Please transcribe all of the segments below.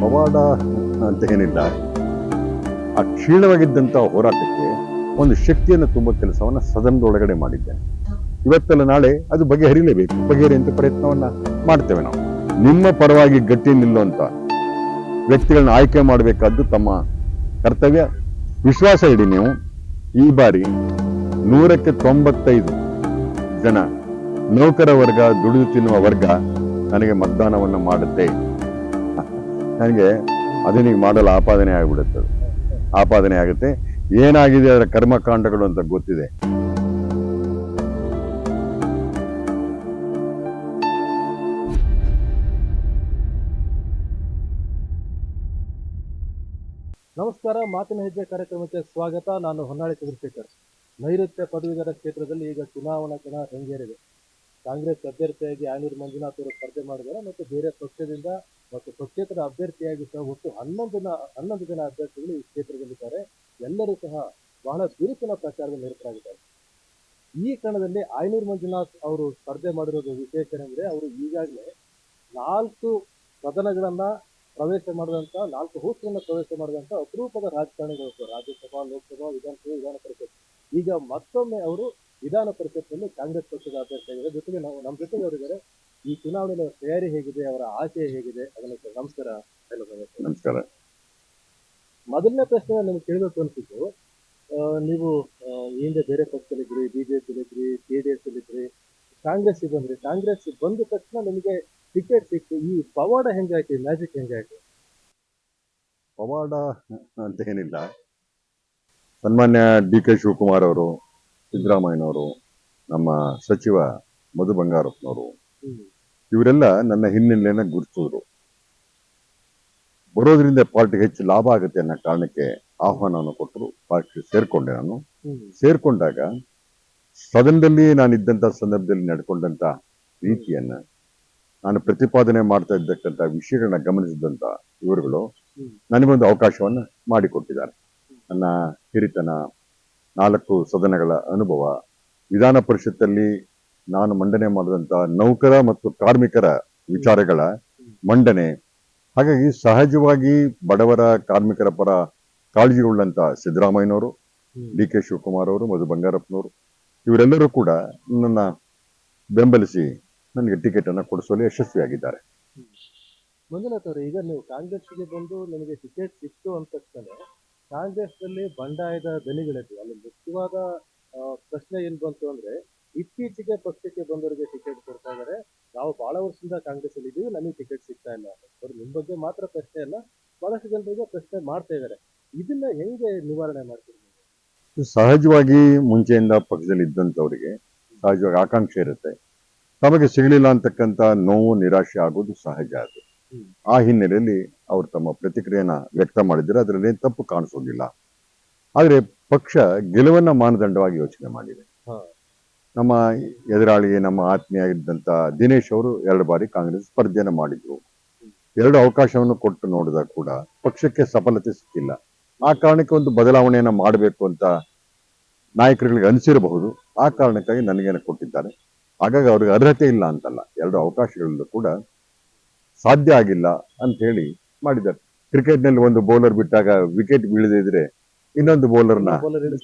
ಪವಾಡ ಅಂತ ಏನಿಲ್ಲ ಆ ಕ್ಷೀಣವಾಗಿದ್ದಂಥ ಹೋರಾಟಕ್ಕೆ ಒಂದು ಶಕ್ತಿಯನ್ನು ತುಂಬ ಕೆಲಸವನ್ನು ಸದನದೊಳಗಡೆ ಮಾಡಿದ್ದೇನೆ ಇವತ್ತಲ್ಲ ನಾಳೆ ಅದು ಬಗೆಹರಿಲೇಬೇಕು ಬಗೆಹರಿಯಂತ ಪ್ರಯತ್ನವನ್ನ ಮಾಡ್ತೇವೆ ನಾವು. ನಿಮ್ಮ ಪರವಾಗಿ ಗಟ್ಟಿ ನಿಲ್ಲುವಂತ ವ್ಯಕ್ತಿಗಳನ್ನ ಆಯ್ಕೆ ಮಾಡಬೇಕಾದ್ದು ತಮ್ಮ ಕರ್ತವ್ಯ. ವಿಶ್ವಾಸ ಇಡಿ ನೀವು. ಈ ಬಾರಿ ನೂರಕ್ಕೆ ತೊಂಬತ್ತೈದು ಜನ ನೌಕರ ವರ್ಗ ದುಡಿದು ತಿನ್ನುವ ವರ್ಗ ನನಗೆ ಮತದಾನವನ್ನ ಮಾಡುತ್ತೆ. ನನಗೆ ಅದನ್ನೀಗ ಮಾಡಲು ಆಪಾದನೆ ಆಗಿಬಿಡುತ್ತೆ. ಆಪಾದನೆ ಆಗುತ್ತೆ. ಏನಾಗಿದೆ ಅದರ ಕರ್ಮಕಾಂಡಗಳು ಅಂತ ಗೊತ್ತಿದೆ. ನಮಸ್ಕಾರ, ಮಾತಿನ ಹೆಜ್ಜೆ ಕಾರ್ಯಕ್ರಮಕ್ಕೆ ಸ್ವಾಗತ. ನಾನು ಹೊನ್ನಾಳಿ ಚಂದ್ರಶೇಖರ್. ನೈಋತ್ಯ ಪದವೀಧರ ಕ್ಷೇತ್ರದಲ್ಲಿ ಈಗ ಚುನಾವಣಾ ಕಣ ರಂಗೇರಿದೆ ಕಾಂಗ್ರೆಸ್ ಅಭ್ಯರ್ಥಿಯಾಗಿ ಆನೂರು ಮಂಜುನಾಥ್ ಅವರು ಸ್ಪರ್ಧೆ ಮಾಡಿದ್ದಾರೆ ಮತ್ತು ಬೇರೆ ಪಕ್ಷದಿಂದ ಮತ್ತು ಪಕ್ಷೇತರ ಅಭ್ಯರ್ಥಿಯಾಗಿ ಸಹ ಒಟ್ಟು ಹನ್ನೊಂದು ಜನ ಹನ್ನೊಂದು ಜನ ಅಭ್ಯರ್ಥಿಗಳು ಈ ಕ್ಷೇತ್ರದಲ್ಲಿದ್ದಾರೆ. ಎಲ್ಲರೂ ಸಹ ಬಹಳ ಬಿರುಸಿನ ಪ್ರಚಾರದಲ್ಲಿ ನಿರತರಾಗಿದ್ದಾರೆ. ಈ ಕಣದಲ್ಲಿ ಆಯನೂರು ಮಂಜುನಾಥ್ ಅವರು ಸ್ಪರ್ಧೆ ಮಾಡಿರೋದು ವಿಶೇಷ ಏನಂದ್ರೆ ಅವರು ಈಗಾಗಲೇ ನಾಲ್ಕು ಸದನಗಳನ್ನ ಪ್ರವೇಶ ಮಾಡಿದಂತ ನಾಲ್ಕು ಹೂಸ್ಗಳನ್ನ ಪ್ರವೇಶ ಮಾಡಿದಂತ ಅಪರೂಪದ ರಾಜಕಾರಣಿಗಳು. ರಾಜ್ಯಸಭಾ, ಲೋಕಸಭಾ, ವಿಧಾನಸಭೆ, ವಿಧಾನ ಪರಿಷತ್. ಈಗ ಮತ್ತೊಮ್ಮೆ ಅವರು ವಿಧಾನ ಪರಿಷತ್ನಲ್ಲಿ ಕಾಂಗ್ರೆಸ್ ಪಕ್ಷದ ಅಭ್ಯರ್ಥಿಯಾಗಿದೆ ಜೊತೆಗೆ ನಾವು, ನಮ್ಮ ಜೊತೆಗೆ ಅವರಿದ್ದಾರೆ ಈ ಚುನಾವಣೆಯ ತಯಾರಿ ಹೇಗಿದೆ ಅವರ ಆಶಯ ಹೇಗಿದೆ ಅದನ್ನ ನಮಸ್ಕಾರ. ನಮಸ್ಕಾರ. ಮೊದಲನೇ ಪ್ರಶ್ನೆ ನಿಮ್ಗೆ ಕೇಳಬೇಕು ಅನ್ಸಿತ್ತು ಆ, ನೀವು ಹಿಂದೆ ಬೇರೆ ಪಕ್ಷದಲ್ಲಿದ್ರಿ ಬಿಜೆಪಿಲಿದ್ರಿ ಜೆ ಡಿ ಎಸ್ ಇದ್ರಿ ಕಾಂಗ್ರೆಸ್ ಬಂದ್ರಿ. ಕಾಂಗ್ರೆಸ್ ಬಂದ ತಕ್ಷಣ ನಿಮಗೆ ಟಿಕೆಟ್ ಸಿಕ್ತು. ಈ ಪವಾಡ ಹೆಂಗಾಯ್ತು ಮ್ಯಾಜಿಕ್ ಹೆಂಗಾಯ್ತು? ಪವಾಡ ಅಂತ ಏನಿಲ್ಲ. ಸನ್ಮಾನ್ಯ ಡಿ ಕೆ ಶಿವಕುಮಾರ್ ಅವರು ಸಿದ್ದರಾಮಯ್ಯನವರು ನಮ್ಮ ಸಚಿವ ಮಧು ಬಂಗಾರಪ್ಪನವರು. ಇವರೆಲ್ಲ ನನ್ನ ಹಿನ್ನೆಲೆಯನ್ನ ಗುರುತಿಸಿದ್ರು ಬರೋದ್ರಿಂದ ಪಾರ್ಟಿಗೆ ಹೆಚ್ಚು ಲಾಭ ಆಗುತ್ತೆ ಅನ್ನೋ ಕಾರಣಕ್ಕೆ ಆಹ್ವಾನವನ್ನು ಕೊಟ್ಟರು ಪಾರ್ಟಿ ಸೇರ್ಕೊಂಡೆ ನಾನು. ಸೇರ್ಕೊಂಡಾಗ ಸದನದಲ್ಲಿ ನಾನು ಇದ್ದಂತ ಸಂದರ್ಭದಲ್ಲಿ ನಡ್ಕೊಂಡಂತ ರೀತಿಯನ್ನ ನಾನು ಪ್ರತಿಪಾದನೆ ಮಾಡ್ತಾ ಇದ್ದಕ್ಕಂತ ವಿಷಯಗಳನ್ನ ಗಮನಿಸಿದಂತ ಇವರುಗಳು. ನನಗೊಂದು ಅವಕಾಶವನ್ನ ಮಾಡಿಕೊಟ್ಟಿದ್ದಾರೆ ನನ್ನ ಹಿರಿತನ ನಾಲ್ಕು ಸದನಗಳ ಅನುಭವ ವಿಧಾನ ಪರಿಷತ್ತಲ್ಲಿ ನಾನು ಮಂಡನೆ ಮಾಡಿದಂತಹ ನೌಕರ ಮತ್ತು ಕಾರ್ಮಿಕರ ವಿಚಾರಗಳ ಮಂಡನೆ. ಹಾಗಾಗಿ ಸಹಜವಾಗಿ ಬಡವರ ಕಾರ್ಮಿಕರ ಪರ ಕಾಳಜಿಯುಳ್ಳಂತ ಸಿದ್ದರಾಮಯ್ಯನವರು ಹ್ಮ್. ಡಿ ಕೆ ಶಿವಕುಮಾರ್ ಅವರು ಮಧು ಬಂಗಾರಪ್ಪನವರು ಇವರೆಲ್ಲರೂ ಕೂಡ ನನ್ನ ಬೆಂಬಲಿಸಿ ನನಗೆ ಟಿಕೆಟ್ ಅನ್ನು ಕೊಡಿಸುವಲ್ಲಿ ಯಶಸ್ವಿಯಾಗಿದ್ದಾರೆ. ಮಂಜುನಾಥ್ ಅವರು ಈಗ ನೀವು ಕಾಂಗ್ರೆಸ್ಗೆ ಬಂದು ನನಗೆ ಟಿಕೆಟ್ ಸಿಕ್ತು ಅಂತ ಕಾಂಗ್ರೆಸ್ ಕಾಂಗ್ರೆಸ್ನಲ್ಲಿ ಬಂಡಾಯದ ದನಿಗಳಿದ್ವು ಅಲ್ಲಿ ಮುಖ್ಯವಾದ ಪ್ರಶ್ನೆ ಏನ್ ಬಂತು ಅಂದ್ರೆ ಇತ್ತೀಚೆಗೆ ಪಕ್ಷಕ್ಕೆ ಬಂದವರಿಗೆ ಟಿಕೆಟ್ ಕೊಡ್ತಾ ಇದ್ದಾರೆ ನಾವು ಬಹಳ ವರ್ಷದಿಂದ ಕಾಂಗ್ರೆಸ್ ಅಲ್ಲಿ ಇದ್ದೀವಿ ನಮಗೆ ಟಿಕೆಟ್ ಸಿಗ್ತಾ ಇಲ್ಲ ಅವ್ರು ನಿಮ್ ಬಗ್ಗೆ ಮಾತ್ರ ಪ್ರಶ್ನೆ ಅಲ್ಲ ಬಹಳಷ್ಟು ಜನರಿಗೆ ಪ್ರಶ್ನೆ ಮಾಡ್ತಾ ಇದ್ದಾರೆ ಇದನ್ನ ಹೆಂಗೆ ನಿವಾರಣೆ ಮಾಡ್ತೀರಿ? ಸಹಜವಾಗಿ ಮುಂಚೆಯಿಂದ ಪಕ್ಷದಲ್ಲಿ ಇದ್ದಂಥವರಿಗೆ ಸಹಜವಾಗಿ ಆಕಾಂಕ್ಷೆ ಇರುತ್ತೆ. ತಮಗೆ ಸಿಗಲಿಲ್ಲ ಅಂತಕ್ಕಂಥ ನೋವು ನಿರಾಶೆ ಆಗೋದು ಸಹಜ ಅದು. ಆ ಹಿನ್ನೆಲೆಯಲ್ಲಿ ಅವರು ತಮ್ಮ ಪ್ರತಿಕ್ರಿಯೆನ ವ್ಯಕ್ತ ಮಾಡಿದರೆ ಅದರಲ್ಲಿ ತಪ್ಪು ಕಾಣಿಸೋದಿಲ್ಲ. ಆದರೆ ಪಕ್ಷ ಗೆಲುವನ್ನ ಮಾನದಂಡವಾಗಿ ಯೋಚನೆ ಮಾಡಿದೆ. ನಮ್ಮ ಎದುರಾಳಿ ನಮ್ಮ ಆತ್ಮೀಯ ದಿನೇಶ್ ಅವರು ಎರಡು ಬಾರಿ ಕಾಂಗ್ರೆಸ್ ಸ್ಪರ್ಧೆಯನ್ನು ಮಾಡಿದ್ರು. ಎರಡು ಅವಕಾಶವನ್ನು ಕೊಟ್ಟು ನೋಡಿದಾಗ ಕೂಡ ಪಕ್ಷಕ್ಕೆ ಸಫಲತೆ ಸಿಕ್ಕಿಲ್ಲ. ಆ ಕಾರಣಕ್ಕೆ ಒಂದು ಬದಲಾವಣೆಯನ್ನು ಮಾಡಬೇಕು ಅಂತ ನಾಯಕರುಗಳಿಗೆ ಅನಿಸಿರಬಹುದು. ಆ ಕಾರಣಕ್ಕಾಗಿ ನನಗೇನು ಕೊಟ್ಟಿದ್ದಾರೆ. ಹಾಗಾಗಿ ಅವ್ರಿಗೆ ಅರ್ಹತೆ ಇಲ್ಲ ಅಂತಲ್ಲ. ಎರಡು ಅವಕಾಶಗಳಲ್ಲೂ ಕೂಡ ಸಾಧ್ಯ ಆಗಿಲ್ಲ ಅಂತ ಹೇಳಿ ಮಾಡಿದ್ದಾರೆ. ಕ್ರಿಕೆಟ್ನಲ್ಲಿ ಒಂದು ಬೌಲರ್ ಬಿಟ್ಟಾಗ ವಿಕೆಟ್ ಬೀಳದಿದ್ರೆ ಇನ್ನೊಂದು ಬೌಲರ್ನ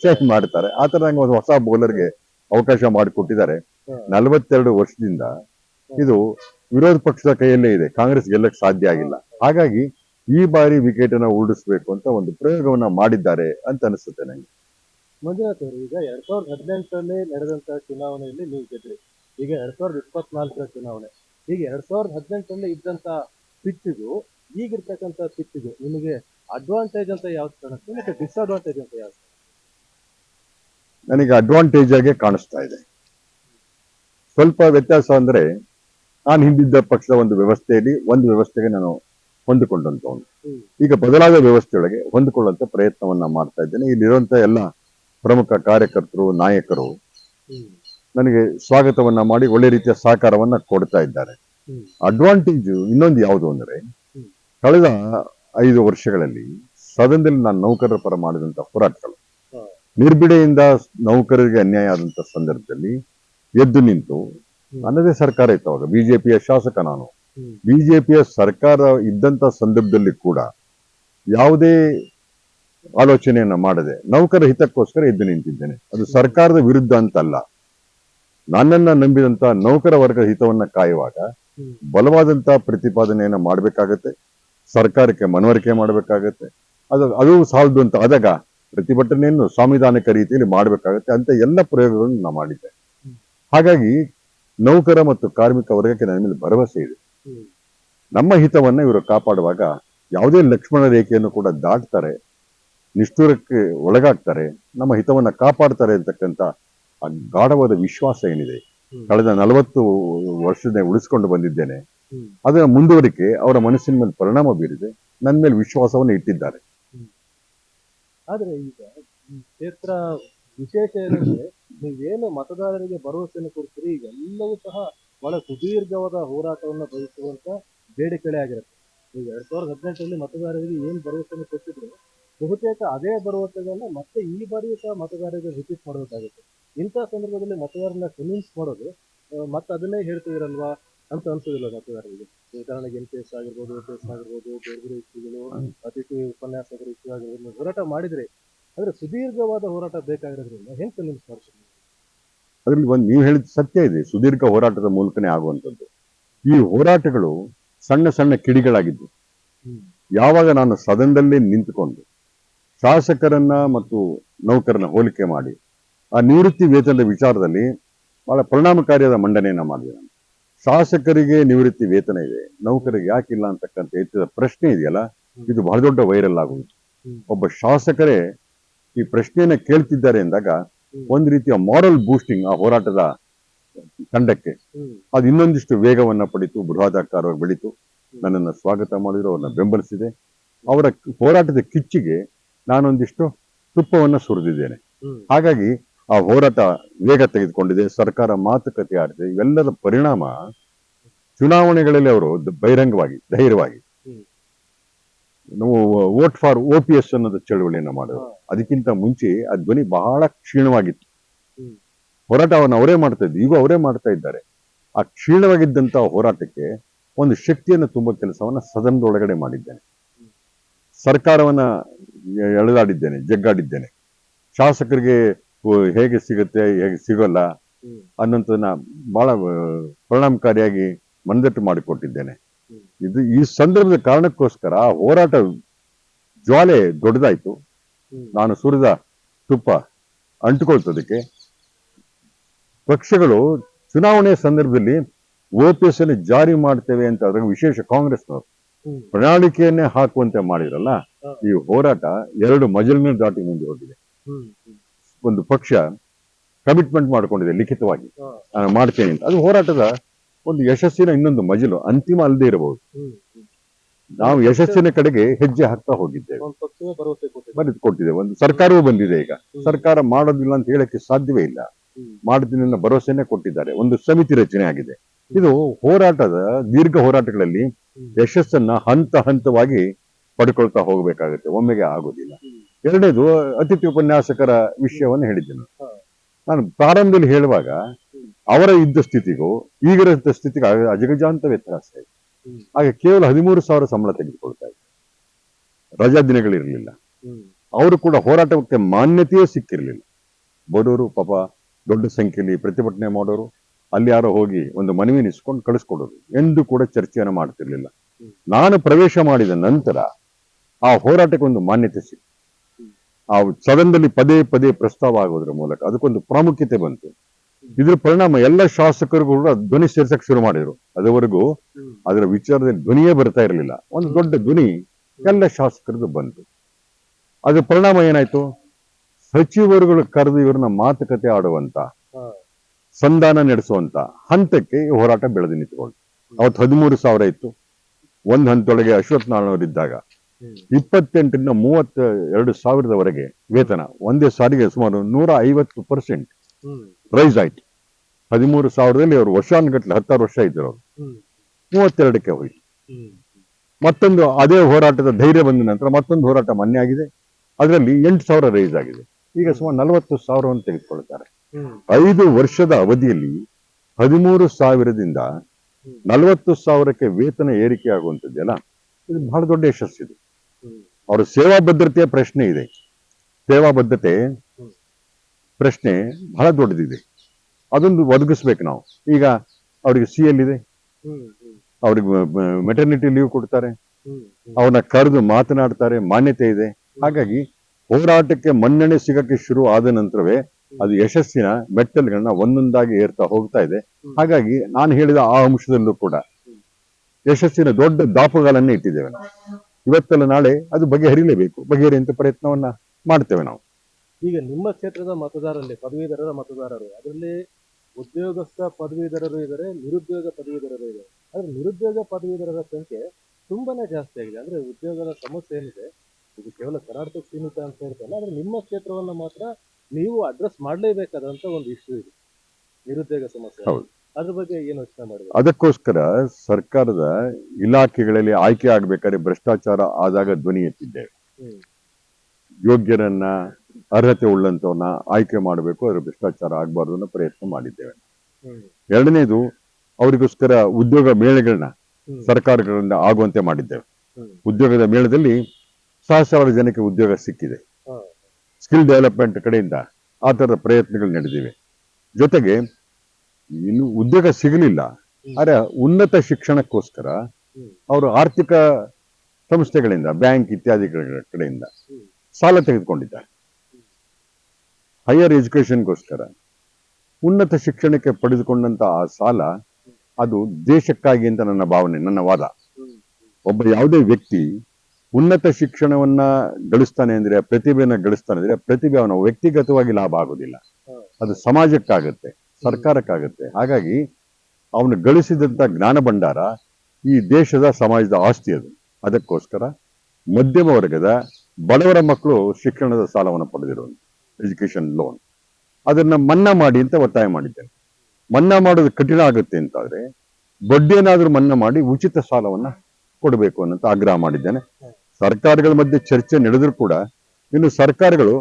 ಚೇಂಜ್ ಮಾಡ್ತಾರೆ. ಆ ತರ ಒಂದು ಹೊಸ ಬೌಲರ್ಗೆ ಅವಕಾಶ ಮಾಡಿಕೊಟ್ಟಿದ್ದಾರೆ. ನಲವತ್ತೆರಡು ವರ್ಷದಿಂದ ಇದು ವಿರೋಧ ಪಕ್ಷದ ಕೈಯಲ್ಲೇ ಇದೆ. ಕಾಂಗ್ರೆಸ್ ಗೆಲ್ಲಕ್ಕೆ ಸಾಧ್ಯ ಆಗಿಲ್ಲ. ಹಾಗಾಗಿ ಈ ಬಾರಿ ವಿಕೆಟ್ ಅನ್ನ ಉರುಳಿಸಬೇಕು ಅಂತ ಒಂದು ಪ್ರಯೋಗವನ್ನ ಮಾಡಿದ್ದಾರೆ ಅಂತ ಅನಿಸುತ್ತೆ ನನಗೆ ಮಂಜುನಾಥ್ ಅವರು ಈಗ ಎರಡ್ ಸಾವಿರದ ಹದಿನೆಂಟರಲ್ಲಿ ನಡೆದಂತ ಚುನಾವಣೆಯಲ್ಲಿ ನೀವು ಗೆದ್ರಿ ಈಗ ಎರಡ್ ಸಾವಿರದ ಇಪ್ಪತ್ನಾಲ್ಕರ ಚುನಾವಣೆ. ಈಗ ಎರಡ್ ಸಾವಿರದ ಹದಿನೆಂಟರಲ್ಲಿ ಇದ್ದಂತಹ ಪಿಚ್ಚಿಗೂ ಈಗಿರ್ತಕ್ಕಂಥ ಪಿಚ್ಚಿಗೂ ನಿಮಗೆ ಅಡ್ವಾಂಟೇಜ್ ಅಂತ ಯಾವ್ದು ಕಾಣುತ್ತೆ? ಮತ್ತೆ ಡಿಸ್ಅಡ್ವಾಂಟೇಜ್ ಅಂತ ಯಾವ್ದು ನನಗೆ ಅಡ್ವಾಂಟೇಜ್ ಆಗಿ ಕಾಣಿಸ್ತಾ ಇದೆ ಸ್ವಲ್ಪ ವ್ಯತ್ಯಾಸ ಅಂದ್ರೆ ನಾನು ಹಿಂದಿದ್ದ ಪಕ್ಷದ ಒಂದು ವ್ಯವಸ್ಥೆಯಲ್ಲಿ ಒಂದು ವ್ಯವಸ್ಥೆಗೆ ನಾನು ಹೊಂದಿಕೊಂಡಂತವನು ಈಗ ಬದಲಾದ ವ್ಯವಸ್ಥೆಯೊಳಗೆ ಹೊಂದಿಕೊಳ್ಳುವಂತ ಪ್ರಯತ್ನವನ್ನ ಮಾಡ್ತಾ ಇದ್ದೇನೆ ಇಲ್ಲಿರುವಂತ ಎಲ್ಲ ಪ್ರಮುಖ ಕಾರ್ಯಕರ್ತರು, ನಾಯಕರು ನನಗೆ ಸ್ವಾಗತವನ್ನ ಮಾಡಿ ಒಳ್ಳೆ ರೀತಿಯ ಸಹಕಾರವನ್ನ ಕೊಡ್ತಾ ಇದ್ದಾರೆ. ಅಡ್ವಾಂಟೇಜ್ ಇನ್ನೊಂದು ಯಾವುದು ಅಂದ್ರೆ. ಕಳೆದ ಐದು ವರ್ಷಗಳಲ್ಲಿ ಸದನದಲ್ಲಿ ನಾನು ನೌಕರರ ಪರ ಮಾಡಿದಂತ ಹೋರಾಟಗಳು. ನಿರ್ಬಿಡೆಯಿಂದ ನೌಕರರಿಗೆ ಅನ್ಯಾಯ ಆದಂತ ಸಂದರ್ಭದಲ್ಲಿ ಎದ್ದು ನಿಂತು. ನನ್ನದೇ ಸರ್ಕಾರ ಇತ್ತು ಅವಾಗ. ಬಿಜೆಪಿಯ ಶಾಸಕ ನಾನು. ಬಿಜೆಪಿಯ ಸರ್ಕಾರ ಇದ್ದಂತ ಸಂದರ್ಭದಲ್ಲಿ ಕೂಡ ಯಾವುದೇ ಆಲೋಚನೆಯನ್ನ ಮಾಡದೆ ನೌಕರ ಹಿತಕ್ಕೋಸ್ಕರ ಎದ್ದು ನಿಂತಿದ್ದೇನೆ. ಅದು ಸರ್ಕಾರದ ವಿರುದ್ಧ ಅಂತಲ್ಲ. ನನ್ನನ್ನ ನಂಬಿದಂತ ನೌಕರ ವರ್ಗದ ಹಿತವನ್ನ ಕಾಯುವಾಗ. ಬಲವಾದಂತ ಪ್ರತಿಪಾದನೆಯನ್ನ ಮಾಡಬೇಕಾಗತ್ತೆ. ಸರ್ಕಾರಕ್ಕೆ ಮನವರಿಕೆ ಮಾಡಬೇಕಾಗತ್ತೆ. ಅದು ಅದು ಸಾಲದು ಅಂತ ಆದಾಗ ಪ್ರತಿಭಟನೆಯನ್ನು ಸಾಂವಿಧಾನಿಕ ರೀತಿಯಲ್ಲಿ ಮಾಡಬೇಕಾಗುತ್ತೆ ಅಂತ ಎಲ್ಲ ಪ್ರಯೋಗಗಳನ್ನು ನಾ ಮಾಡಿದ್ದೆ. ಹಾಗಾಗಿ ನೌಕರ ಮತ್ತು ಕಾರ್ಮಿಕ ವರ್ಗಕ್ಕೆ ನನ್ನ ಮೇಲೆ ಭರವಸೆ ಇದೆ. ನಮ್ಮ ಹಿತವನ್ನ ಇವರು ಕಾಪಾಡುವಾಗ ಯಾವುದೇ ಲಕ್ಷ್ಮಣ ರೇಖೆಯನ್ನು ಕೂಡ ದಾಟ್ತಾರೆ, ನಿಷ್ಠುರಕ್ಕೆ ಒಳಗಾಗ್ತಾರೆ, ನಮ್ಮ ಹಿತವನ್ನ ಕಾಪಾಡ್ತಾರೆ ಅಂತಕ್ಕಂಥ ಆ ಗಾಢವಾದ ವಿಶ್ವಾಸ ಏನಿದೆ. ಕಳೆದ ನಲವತ್ತು ವರ್ಷದ ಉಳಿಸ್ಕೊಂಡು ಬಂದಿದ್ದೇನೆ. ಅದರ ಮುಂದುವರಿಕೆ ಅವರ ಮನಸ್ಸಿನ ಮೇಲೆ ಪರಿಣಾಮ ಬೀರಿದೆ. ನನ್ನ ಮೇಲೆ ವಿಶ್ವಾಸವನ್ನು ಇಟ್ಟಿದ್ದಾರೆ. ಆದ್ರೆ ಈಗ ಈ ಕ್ಷೇತ್ರ ವಿಶೇಷ ಏನಂದ್ರೆ ನೀವೇನು ಮತದಾರರಿಗೆ ಭರವಸೆಯನ್ನು ಕೊಡ್ತೀರಿ ಎಲ್ಲವೂ ಸಹ ಬಹಳ ಸುದೀರ್ಘವಾದ ಹೋರಾಟವನ್ನು ಬಯಸುವಂತ ಬೇಡಿಕೆಗಳೇ ಆಗಿರುತ್ತೆ. ಈಗ ಎರಡ್ ಸಾವಿರದ ಹದಿನೆಂಟರಲ್ಲಿ ಮತದಾರರಿಗೆ ಏನು ಭರವಸೆಯನ್ನು ಕೊಟ್ಟಿದ್ರು, ಬಹುತೇಕ ಅದೇ ಭರವಸೆಗಳನ್ನ ಮತ್ತೆ ಈ ಬಾರಿಯೂ ಸಹ ಮತದಾರರಿಗೆ ರಿಪೀಟ್ ಮಾಡಬೇಕಾಗುತ್ತೆ. ಇಂಥ ಸಂದರ್ಭದಲ್ಲಿ ಮತದಾರರನ್ನ ಕನ್ವಿನ್ಸ್ ಮಾಡೋದು ಮತ್ತೆ ಅದನ್ನೇ ಹೇಳ್ತಿದಿರಲ್ವಾ ಅಂತ ಅನ್ಸೋದಿಲ್ಲ ಮತದಾರರಿಗೆ. ಉದಾಹರಣೆಗೆ ಎನ್ ಪಿ ಎಸ್ ಆಗಿರ್ಬೋದು ಎ ಪಿ ಎಸ್ ಆಗಿರ್ಬೋದು ಬೇರೆ ಬೇರೆ ಇಶ್ಯೂಗಳು ಅತಿಥಿ ಉಪನ್ಯಾಸಕರು ಇಶ್ಯೂ ಆಗಿರ್ಬೋದು ಹೋರಾಟ ಮಾಡಿದ್ರೆ ಆದ್ರೆ ಸುದೀರ್ಘವಾದ ಹೋರಾಟ ಬೇಕಾಗಿರೋದ್ರಿಂದ ಹೆಂಗೆ ನಿಮ್ಮ ಸ್ಪರ್ಶ? ಅದರಲ್ಲಿ ಒಂದು ನೀವು ಹೇಳಿದ ಸತ್ಯ ಇದೆ ಸುದೀರ್ಘ ಹೋರಾಟದ ಮೂಲಕನೇ ಆಗುವಂಥದ್ದು. ಈ ಹೋರಾಟಗಳು ಸಣ್ಣ ಸಣ್ಣ ಕಿಡಿಗಳಾಗಿದ್ದು ಯಾವಾಗ ನಾನು ಸದನದಲ್ಲೇ ನಿಂತುಕೊಂಡು ಶಾಸಕರನ್ನ ಮತ್ತು ನೌಕರನ್ನ ಹೋಲಿಕೆ ಮಾಡಿ ಆ ನಿವೃತ್ತಿ ವೇತನದ ವಿಚಾರದಲ್ಲಿ ಬಹಳ ಪರಿಣಾಮಕಾರಿಯಾದ ಮಂಡನೆಯನ್ನ ಮಾಡಿದೆ ಶಾಸಕರಿಗೆ ನಿವೃತ್ತಿ ವೇತನ ಇದೆ ನೌಕರಿಗೆ ಯಾಕಿಲ್ಲ ಅಂತಕ್ಕಂಥ ಎತ್ತಿದ ಪ್ರಶ್ನೆ ಇದೆಯಲ್ಲ? ಇದು ಬಹಳ ದೊಡ್ಡ ವೈರಲ್ ಆಗುವುದು ಒಬ್ಬ ಶಾಸಕರೇ ಈ ಪ್ರಶ್ನೆಯನ್ನ ಕೇಳ್ತಿದ್ದಾರೆ ಎಂದಾಗ ಹ್ಮ್. ಒಂದು ರೀತಿಯ ಮಾರಲ್ ಬೂಸ್ಟಿಂಗ್ ಆ ಹೋರಾಟದ ತಂಡಕ್ಕೆ ಅದು ಇನ್ನೊಂದಿಷ್ಟು ವೇಗವನ್ನ ಪಡಿತು ಬೃಹದಾಕಾರವಾಗಿ ಬೆಳೀತು. ನನ್ನನ್ನು ಸ್ವಾಗತ ಮಾಡಿದ್ರು ಅವ್ರನ್ನ ಬೆಂಬಲಿಸಿದೆ. ಅವರ ಹೋರಾಟದ ಕಿಚ್ಚಿಗೆ ನಾನೊಂದಿಷ್ಟು ತುಪ್ಪವನ್ನ ಸುರಿದಿದ್ದೇನೆ. ಹಾಗಾಗಿ ಆ ಹೋರಾಟ ವೇಗ ತೆಗೆದುಕೊಂಡಿದೆ ಸರ್ಕಾರ ಮಾತುಕತೆ ಆಡಿದೆ ಇವೆಲ್ಲದ ಪರಿಣಾಮ ಚುನಾವಣೆಗಳಲ್ಲಿ ಅವರು ಬಹಿರಂಗವಾಗಿ ಧೈರ್ಯವಾಗಿ. ನಾವು vote for O P S ಅನ್ನೋದು ಚಳವಳಿಯನ್ನ ಮಾಡಿದ್ರು ಅದಕ್ಕಿಂತ ಮುಂಚೆ ಆ ಧ್ವನಿ ಬಹಳ ಕ್ಷೀಣವಾಗಿತ್ತು. ಹೋರಾಟವನ್ನು ಅವರೇ ಮಾಡ್ತಾ ಇದ್ರು ಈಗ ಅವರೇ ಮಾಡ್ತಾ ಇದ್ದಾರೆ. ಆ ಕ್ಷೀಣವಾಗಿದ್ದಂತ ಹೋರಾಟಕ್ಕೆ ಒಂದು ಶಕ್ತಿಯನ್ನು ತುಂಬೋ ಕೆಲಸವನ್ನ ಸದನದೊಳಗಡೆ ಮಾಡಿದ್ದೇನೆ. ಸರ್ಕಾರವನ್ನ ಎಳೆದಾಡಿದ್ದೇನೆ ಜಗ್ಗಾಡಿದ್ದೇನೆ. ಶಾಸಕರಿಗೆ ಹೇಗೆ ಸಿಗುತ್ತೆ ಹೇಗೆ ಸಿಗೋಲ್ಲ ಅನ್ನೋದನ್ನ ಬಹಳ ಪರಿಣಾಮಕಾರಿಯಾಗಿ ಮನದಟ್ಟು ಮಾಡಿಕೊಟ್ಟಿದ್ದೇನೆ. ಇದು ಈ ಸಂದರ್ಭದ ಕಾರಣಕ್ಕೋಸ್ಕರ ಹೋರಾಟ ಜ್ವಾಲೆ ದೊಡ್ಡದಾಯ್ತು. ನಾನು ಸುರಿದ ತುಪ್ಪ ಅಂಟುಕೊಳ್ತದಕ್ಕೆ. ಪಕ್ಷಗಳು ಚುನಾವಣೆ ಸಂದರ್ಭದಲ್ಲಿ ಓಪಿಎಸ್ ಅನ್ನು ಜಾರಿ ಮಾಡ್ತೇವೆ ಅಂತ ಅದ್ರ ವಿಶೇಷ ಕಾಂಗ್ರೆಸ್ನವರು ಪ್ರಣಾಳಿಕೆಯನ್ನೇ ಹಾಕುವಂತೆ ಮಾಡಿದ್ರಲ್ಲ ಈ ಹೋರಾಟ ಎರಡು ಮಜಲನ್ನು ದಾಟಿ ಮುಂದೆ ಹೋಗಿದೆ. ಒಂದು ಪಕ್ಷ ಕಮಿಟ್ಮೆಂಟ್ ಮಾಡ್ಕೊಂಡಿದೆ ಲಿಖಿತವಾಗಿ. ನಾನು ಮಾಡ್ತೇನೆ ಅಂತ. ಅದು ಹೋರಾಟದ ಒಂದು ಯಶಸ್ಸಿನ ಇನ್ನೊಂದು ಮಜಲು. ಅಂತಿಮ ಅಲ್ಲದೆ ಇರಬಹುದು. ನಾವು ಯಶಸ್ಸಿನ ಕಡೆಗೆ ಹೆಜ್ಜೆ ಹಾಕ್ತಾ ಹೋಗಿದ್ದೇವೆ. ಬರೆದು ಕೊಟ್ಟಿದೆ. ಒಂದು ಸರ್ಕಾರವೂ ಬಂದಿದೆ ಈಗ. ಸರ್ಕಾರ ಮಾಡೋದಿಲ್ಲ ಅಂತ ಹೇಳಕ್ಕೆ ಸಾಧ್ಯವೇ ಇಲ್ಲ. ಹ್ಮ್. ಭರವಸೆನೆ ಕೊಟ್ಟಿದ್ದಾರೆ. ಒಂದು ಸಮಿತಿ ರಚನೆ ಆಗಿದೆ. ಇದು ಹೋರಾಟದ ದೀರ್ಘ ಹೋರಾಟಗಳಲ್ಲಿ ಯಶಸ್ಸನ್ನ ಹಂತ ಹಂತವಾಗಿ ಪಡ್ಕೊಳ್ತಾ ಹೋಗಬೇಕಾಗುತ್ತೆ. ಒಮ್ಮೆಗೆ ಆಗೋದಿಲ್ಲ. ಎರಡನೇದು ಅತಿಥಿ ಉಪನ್ಯಾಸಕರ ವಿಷಯವನ್ನು ಹೇಳಿದ್ದೇನೆ. ನಾನು ಪ್ರಾರಂಭದಲ್ಲಿ ಹೇಳುವಾಗ ಅವರ ಇದ್ದ ಸ್ಥಿತಿಗೂ ಈಗಿರೋ ಸ್ಥಿತಿಗೆ ಅಜ- ಅಜಗಜಾಂತ ವ್ಯತ್ಯಾಸ ಇದೆ. ಹಾಗೆ ಕೇವಲ ಹದಿಮೂರು ಸಾವಿರ ಸಂಬಳ ತೆಗೆದುಕೊಳ್ತಾ ಇದ್ರು ರಜಾ ದಿನಗಳಿರಲಿಲ್ಲ. ಅವರು ಕೂಡ ಹೋರಾಟಕ್ಕೆ ಮಾನ್ಯತೆಯೇ ಸಿಕ್ಕಿರಲಿಲ್ಲ. ಬಡವರು ಪಾಪ ದೊಡ್ಡ ಸಂಖ್ಯೆಯಲ್ಲಿ ಪ್ರತಿಭಟನೆ ಮಾಡೋರು, ಅಲ್ಲಿ ಯಾರೋ ಹೋಗಿ ಒಂದು ಮನವಿ ನಿಸ್ಕೊಂಡು ಕಳಿಸ್ಕೊಡೋರು ಎಂದು ಕೂಡ ಚರ್ಚೆಯನ್ನು ಮಾಡ್ತಿರ್ಲಿಲ್ಲ. ನಾನು ಪ್ರವೇಶ ಮಾಡಿದ ನಂತರ ಆ ಹೋರಾಟಕ್ಕೆ ಒಂದು ಮಾನ್ಯತೆ ಹ್ಮ್. ಆ ಸದನದಲ್ಲಿ ಪದೇ ಪದೇ ಪ್ರಸ್ತಾವ ಆಗೋದ್ರ ಮೂಲಕ ಅದಕ್ಕೊಂದು ಪ್ರಾಮುಖ್ಯತೆ ಬಂತು. ಇದ್ರ ಪರಿಣಾಮ ಎಲ್ಲ ಶಾಸಕರು ಕೂಡ ಧ್ವನಿ ಸೇರ್ಸಕ್ ಶುರು ಮಾಡಿದ್ರು. ಅದುವರೆಗೂ ಅದರ ವಿಚಾರದಲ್ಲಿ ಧ್ವನಿಯೇ ಬರ್ತಾ ಇರಲಿಲ್ಲ. ಒಂದು ದೊಡ್ಡ ಧ್ವನಿ ಎಲ್ಲ ಶಾಸಕರದ್ದು ಬಂತು. ಅದ್ರ ಪರಿಣಾಮ ಏನಾಯ್ತು? ಸಚಿವರುಗಳು ಕರೆದು ಇವ್ರನ್ನ ಮಾತುಕತೆ ಆಡುವಂತ. ಸಂಧಾನ ನಡೆಸುವಂತ ಹಂತಕ್ಕೆ ಈ ಹೋರಾಟ ಬೆಳೆದು ನಿಂತ್ಕೊಂಡು ಅವತ್ತು ಹದಿಮೂರು ಸಾವಿರ ಇತ್ತು. ಒಂದ್ ಹಂತೊಳಗೆ ಅಶ್ವಥ್ ನಾರಾಯಣ ಇದ್ದಾಗ ಇಪ್ಪತ್ತೆಂಟರಿಂದ ಮೂವತ್ತ ಎರಡು ಸಾವಿರದವರೆಗೆ ವೇತನ. ಒಂದೇ ಸಾರಿಗೆ ಸುಮಾರು ನೂರ ಐವತ್ತು ಪರ್ಸೆಂಟ್ ರೈಸ್ ಆಯ್ತು. ಹದಿಮೂರು ಸಾವಿರದಲ್ಲಿ ಅವರು ವರ್ಷಾನುಗಟ್ಲೆ ಹತ್ತಾರು ವರ್ಷ ಇದ್ರು ಅವರು. ಮೂವತ್ತೆರಡಕ್ಕೆ ಹೋಯ್ತು ಮತ್ತೊಂದು ಅದೇ ಹೋರಾಟದ ಧೈರ್ಯ ಬಂದ ನಂತರ ಮತ್ತೊಂದು ಹೋರಾಟ ಮೊನ್ನೆ ಆಗಿದೆ. ಅದರಲ್ಲಿ ಎಂಟು ಸಾವಿರ ರೈಸ್ ಆಗಿದೆ. ಈಗ ಸುಮಾರು ನಲವತ್ತು ಸಾವಿರವನ್ನು ತೆಗೆದುಕೊಳ್ತಾರೆ ಐದು ವರ್ಷದ ಅವಧಿಯಲ್ಲಿ ಹದಿಮೂರು ಸಾವಿರದಿಂದ. ನಲವತ್ತು ಸಾವಿರಕ್ಕೆ ವೇತನ ಏರಿಕೆ ಆಗುವಂಥದ್ದೆಲ್ಲ ಇದು ಬಹಳ ದೊಡ್ಡ ಯಶಸ್ಸಿದೆ. ಅವರ ಸೇವಾ ಭದ್ರತೆಯ ಪ್ರಶ್ನೆ ಇದೆ. ಸೇವಾ ಬದ್ಧತೆ ಪ್ರಶ್ನೆ ಬಹಳ ದೊಡ್ಡದಿದೆ. ಅದೊಂದು ಒದಗಿಸ್ಬೇಕು ನಾವು. ಈಗ ಅವರಿಗೆ ಸಿ ಎಲ್ ಇದೆ ಅವ್ರಿಗೆ ಮೆಟರ್ನಿಟಿ ಲೀವ್ ಕೊಡ್ತಾರೆ. ಅವ್ರನ್ನ ಕರೆದು ಮಾತನಾಡ್ತಾರೆ, ಮಾನ್ಯತೆ ಇದೆ. ಹಾಗಾಗಿ ಹೋರಾಟಕ್ಕೆ ಮನ್ನಣೆ ಸಿಗಕ್ಕೆ ಶುರು ಆದ ನಂತರವೇ ಅದು ಯಶಸ್ಸಿನ ಮೆಟ್ಟಲ್ಗಳನ್ನ ಒಂದೊಂದಾಗಿ ಏರ್ತಾ ಹೋಗ್ತಾ ಇದೆ. ಹಾಗಾಗಿ ನಾನು ಹೇಳಿದ ಆ ಅಂಶದಲ್ಲೂ ಕೂಡ ಯಶಸ್ಸಿನ ದೊಡ್ಡ ದಾಪುಗಾಲನ್ನೇ ಇಟ್ಟಿದ್ದೇವೆ ಇವತ್ತಲ್ಲ ನಾಳೆ ಅದು ಬಗೆಹರಿಲೇಬೇಕು. ಬಗೆಹರಿಯುವಂತ ಪ್ರಯತ್ನವನ್ನ ಮಾಡ್ತೇವೆ ನಾವು. ಈಗ ನಿಮ್ಮ ಕ್ಷೇತ್ರದ ಮತದಾರರಲ್ಲಿ ಪದವೀಧರರ ಮತದಾರರು ಅದರಲ್ಲಿ ಉದ್ಯೋಗಸ್ಥ ಪದವೀಧರರು ಇದ್ದಾರೆ ನಿರುದ್ಯೋಗ ಪದವೀಧರರು ಇದ್ದಾರೆ. ಆದ್ರೆ ನಿರುದ್ಯೋಗ ಪದವೀಧರರ ಸಂಖ್ಯೆ ತುಂಬಾನೇ ಜಾಸ್ತಿ ಆಗಿದೆ. ಅಂದ್ರೆ ಉದ್ಯೋಗದ ಸಮಸ್ಯೆ ಏನಿದೆ ಇದು ಕೇವಲ ಕರ್ನಾಟಕಕ್ಕೆ ಸೀಮಿತ ಅಂತ ಹೇಳ್ತಲ್ಲ ಆದ್ರೆ ನಿಮ್ಮ ಕ್ಷೇತ್ರವನ್ನ ಮಾತ್ರ ನೀವು ಅಡ್ರೆಸ್ ಮಾಡಲೇಬೇಕಾದಂತ ಒಂದು ಇಶ್ಯೂ ಇದೆ. ನಿರುದ್ಯೋಗ ಸಮಸ್ಯೆ. ಹೌದು. ಅದ್ರ ಬಗ್ಗೆ ಏನು ಯೋಚನೆ ಮಾಡಿದ್ರೆ? ಅದಕ್ಕೋಸ್ಕರ ಸರ್ಕಾರದ ಇಲಾಖೆಗಳಲ್ಲಿ ಆಯ್ಕೆ ಆಗ್ಬೇಕಾದ್ರೆ ಭ್ರಷ್ಟಾಚಾರ ಆದಾಗ ಧ್ವನಿ ಎತ್ತಿದ್ದೇವೆ. ಯೋಗ್ಯರನ್ನ ಅರ್ಹತೆ ಉಳ್ಳಂತವನ್ನ ಆಯ್ಕೆ ಮಾಡಬೇಕು ಅದ್ರ ಭ್ರಷ್ಟಾಚಾರ ಆಗಬಾರ್ದು ಅನ್ನೋ ಪ್ರಯತ್ನ ಮಾಡಿದ್ದೇವೆ. ಎರಡನೇದು ಅವರಿಗೋಸ್ಕರ ಉದ್ಯೋಗ ಮೇಳಗಳನ್ನ ಸರ್ಕಾರಗಳಿಂದ ಆಗುವಂತೆ ಮಾಡಿದ್ದೇವೆ. ಉದ್ಯೋಗದ ಮೇಳದಲ್ಲಿ ಸಹಸ್ರಾರು ಜನಕ್ಕೆ ಉದ್ಯೋಗ ಸಿಕ್ಕಿದೆ. ಸ್ಕಿಲ್ ಡೆವಲಪ್ಮೆಂಟ್ ಕಡೆಯಿಂದ ಆ ತರದ ಪ್ರಯತ್ನಗಳು ನಡೆದಿವೆ. ಜೊತೆಗೆ ಇನ್ನು ಉದ್ಯೋಗ ಸಿಗಲಿಲ್ಲ. ಆದರೆ ಉನ್ನತ ಶಿಕ್ಷಣಕ್ಕೋಸ್ಕರ ಅವರು ಆರ್ಥಿಕ ಸಂಸ್ಥೆಗಳಿಂದ ಬ್ಯಾಂಕ್ ಇತ್ಯಾದಿಗಳ ಕಡೆಯಿಂದ ಸಾಲ ತೆಗೆದುಕೊಂಡಿದ್ದಾರೆ. ಹೈಯರ್ ಎಜುಕೇಶನ್ಗೋಸ್ಕರ ಉನ್ನತ ಶಿಕ್ಷಣಕ್ಕೆ ಪಡೆದುಕೊಂಡಂತ ಆ ಸಾಲ ಅದು ದೇಶಕ್ಕಾಗಿ ಅಂತ ನನ್ನ ಭಾವನೆ ನನ್ನ ವಾದ. ಒಬ್ಬ ಯಾವುದೇ ವ್ಯಕ್ತಿ ಉನ್ನತ ಶಿಕ್ಷಣವನ್ನ ಗಳಿಸ್ತಾನೆ ಅಂದ್ರೆ ಪ್ರತಿಭೆಯನ್ನ ಗಳಿಸ್ತಾನೆ ಅಂದ್ರೆ ಪ್ರತಿಭೆ ಅವನ ವ್ಯಕ್ತಿಗತವಾಗಿ ಲಾಭ ಆಗೋದಿಲ್ಲ. ಅದು ಸಮಾಜಕ್ಕಾಗತ್ತೆ. ಸರ್ಕಾರಕ್ಕಾಗತ್ತೆ. ಹಾಗಾಗಿ ಅವನು ಗಳಿಸಿದಂಥ ಜ್ಞಾನ ಭಂಡಾರ ಈ ದೇಶದ ಸಮಾಜದ ಆಸ್ತಿ ಅದು. ಅದಕ್ಕೋಸ್ಕರ ಮಧ್ಯಮ ವರ್ಗದ ಬಡವರ ಮಕ್ಕಳು ಶಿಕ್ಷಣದ ಸಾಲವನ್ನು ಪಡೆದಿರುವಂತ ಎಜುಕೇಷನ್ ಲೋನ್. ಅದನ್ನ ಮನ್ನಾ ಮಾಡಿ ಅಂತ ಒತ್ತಾಯ ಮಾಡಿದ್ದೇನೆ ಮನ್ನಾ ಮಾಡೋದು ಕಠಿಣ ಆಗುತ್ತೆ ಅಂತಾದರೆ ಬಡ್ಡಿಯನ್ನಾದರೂ ಮನ್ನಾ ಮಾಡಿ ಉಚಿತ ಸಾಲವನ್ನ ಕೊಡಬೇಕು ಅನ್ನೋಂತ ಆಗ್ರಹ ಮಾಡಿದ್ದೇನೆ. ಸರ್ಕಾರಗಳ ಮಧ್ಯೆ ಚರ್ಚೆ ನಡೆದರೂ ಕೂಡ ಇನ್ನು ಸರ್ಕಾರಗಳು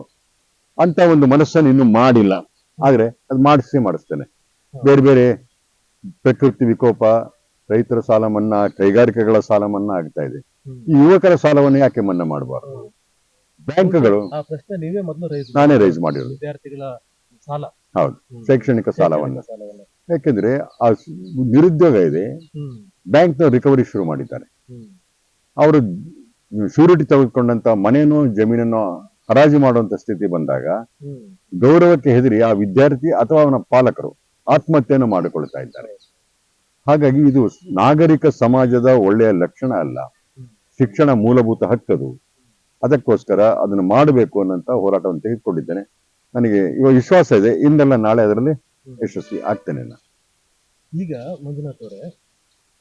ಅಂತ ಒಂದು ಮನಸ್ಸನ್ನು ಇನ್ನು ಮಾಡಿಲ್ಲ. ಆದ್ರೆ ಅದು ಮಾಡಿಸಿ ಮಾಡಿಸ್ತೇನೆ. ಬೇರೆ ಬೇರೆ ಪ್ರಕೃತಿ ವಿಕೋಪ ರೈತರ ಸಾಲ ಮನ್ನಾ ಕೈಗಾರಿಕೆಗಳ ಸಾಲ ಮನ್ನಾ ಆಗ್ತಾ ಇದೆ. ಈ ಯುವಕರ ಸಾಲವನ್ನು ಯಾಕೆ ಮನ್ನಾ ಮಾಡಬಾರ್ದು? ಬ್ಯಾಂಕ್ಗಳು ನಾನೇ ರೈಸ್ ಮಾಡಿರೋದು. ಹೌದು. ಶೈಕ್ಷಣಿಕ ಸಾಲವನ್ನ. ಯಾಕೆಂದ್ರೆ ಆ ನಿರುದ್ಯೋಗ ಇದೆ. ಬ್ಯಾಂಕ್ ಬ್ಯಾಂಕ್ನ ರಿಕವರಿ ಶುರು ಮಾಡಿದ್ದಾರೆ. ಅವರು ಶೂರಿಟಿ ತೆಗೆದುಕೊಂಡಂತ ಮನೆಯನ್ನು ಜಮೀನನ್ನು ಹರಾಜು ಮಾಡುವಂತ ಸ್ಥಿತಿ ಬಂದಾಗ ಗೌರವಕ್ಕೆ ಹೆದರಿ ಆ ವಿದ್ಯಾರ್ಥಿ ಅಥವಾ ಅವನ ಪಾಲಕರು ಆತ್ಮಹತ್ಯೆಯನ್ನು ಮಾಡಿಕೊಳ್ತಾ ಇದ್ದಾರೆ. ಹಾಗಾಗಿ ಇದು ನಾಗರಿಕ ಸಮಾಜದ ಒಳ್ಳೆಯ ಲಕ್ಷಣ ಅಲ್ಲ. ಶಿಕ್ಷಣ ಮೂಲಭೂತ ಹಕ್ಕದು. ಅದಕ್ಕೋಸ್ಕರ ಅದನ್ನು ಮಾಡಬೇಕು ಅನ್ನಂತ ಹೋರಾಟವನ್ನು ತೆಗೆದುಕೊಂಡಿದ್ದೇನೆ. ನನಗೆ ಇವಾಗ ವಿಶ್ವಾಸ ಇದೆ. ಇಂದೆಲ್ಲ ನಾಳೆ ಅದರಲ್ಲಿ ಯಶಸ್ವಿ ಆಗ್ತೇನೆ ನಾನು. ಈಗ ಮಂಜುನಾಥ್ ಅವರೇ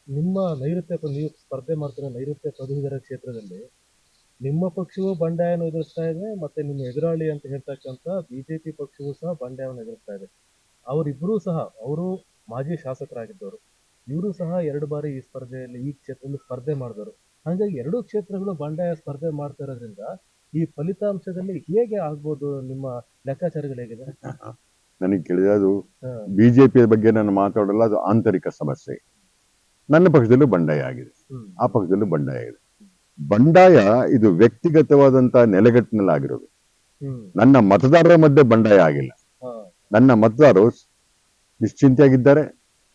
ನಿಮ್ಮ ನೈಋತ್ಯ ನೀವು ಸ್ಪರ್ಧೆ ಮಾಡ್ತಿರೋ ನೈಋತ್ಯ ಪದವೀಧರ ಕ್ಷೇತ್ರದಲ್ಲಿ ನಿಮ್ಮ ಪಕ್ಷವು ಬಂಡಾಯವನ್ನು ಎದುರಿಸ್ತಾ ಇದೆ ಮತ್ತೆ ನಿಮ್ಮ ಎದುರಾಳಿ ಅಂತ ಹೇಳ್ತಕ್ಕಂಥ ಬಿಜೆಪಿ ಪಕ್ಷವೂ ಸಹ ಬಂಡಾಯವನ್ನು ಎದುರಿಸ್ತಾ ಇದೆ. ಅವರಿಬ್ಬರೂ ಸಹ ಅವರು ಮಾಜಿ ಶಾಸಕರಾಗಿದ್ದವರು. ಇವರು ಸಹ ಎರಡು ಬಾರಿ ಈ ಸ್ಪರ್ಧೆಯಲ್ಲಿ ಈ ಕ್ಷೇತ್ರದಲ್ಲಿ ಸ್ಪರ್ಧೆ ಮಾಡಿದರು ಹಾಗಾಗಿ ಎರಡೂ ಕ್ಷೇತ್ರಗಳು ಬಂಡಾಯ ಸ್ಪರ್ಧೆ ಮಾಡ್ತಾ ಇರೋದ್ರಿಂದ ಈ ಫಲಿತಾಂಶದಲ್ಲಿ ಹೇಗೆ ಆಗ್ಬೋದು ನಿಮ್ಮ ಲೆಕ್ಕಾಚಾರಗಳು ಹೇಗಿದೆ? ನನಗೆ ಕೇಳಿದ್ರೆ ಅದು ಹಾ. ಬಿಜೆಪಿಯ ಬಗ್ಗೆ ನಾನು ಮಾತಾಡಲ್ಲ ಅದು ಆಂತರಿಕ ಸಮಸ್ಯೆ. ನನ್ನ ಪಕ್ಷದಲ್ಲೂ ಬಂಡಾಯ ಆಗಿದೆ. ಆ ಪಕ್ಷದಲ್ಲೂ ಬಂಡಾಯ ಆಗಿದೆ. ಬಂಡಾಯ ಇದು ವ್ಯಕ್ತಿಗತವಾದಂತಹ ನೆಲೆಗಟ್ಟಿನಲ್ಲಿ ಆಗಿರೋದು ನನ್ನ ಮತದಾರರ ಮಧ್ಯೆ ಬಂಡಾಯ ಆಗಿಲ್ಲ. ನನ್ನ ಮತದಾರರು ನಿಶ್ಚಿಂತೆಯಾಗಿದ್ದಾರೆ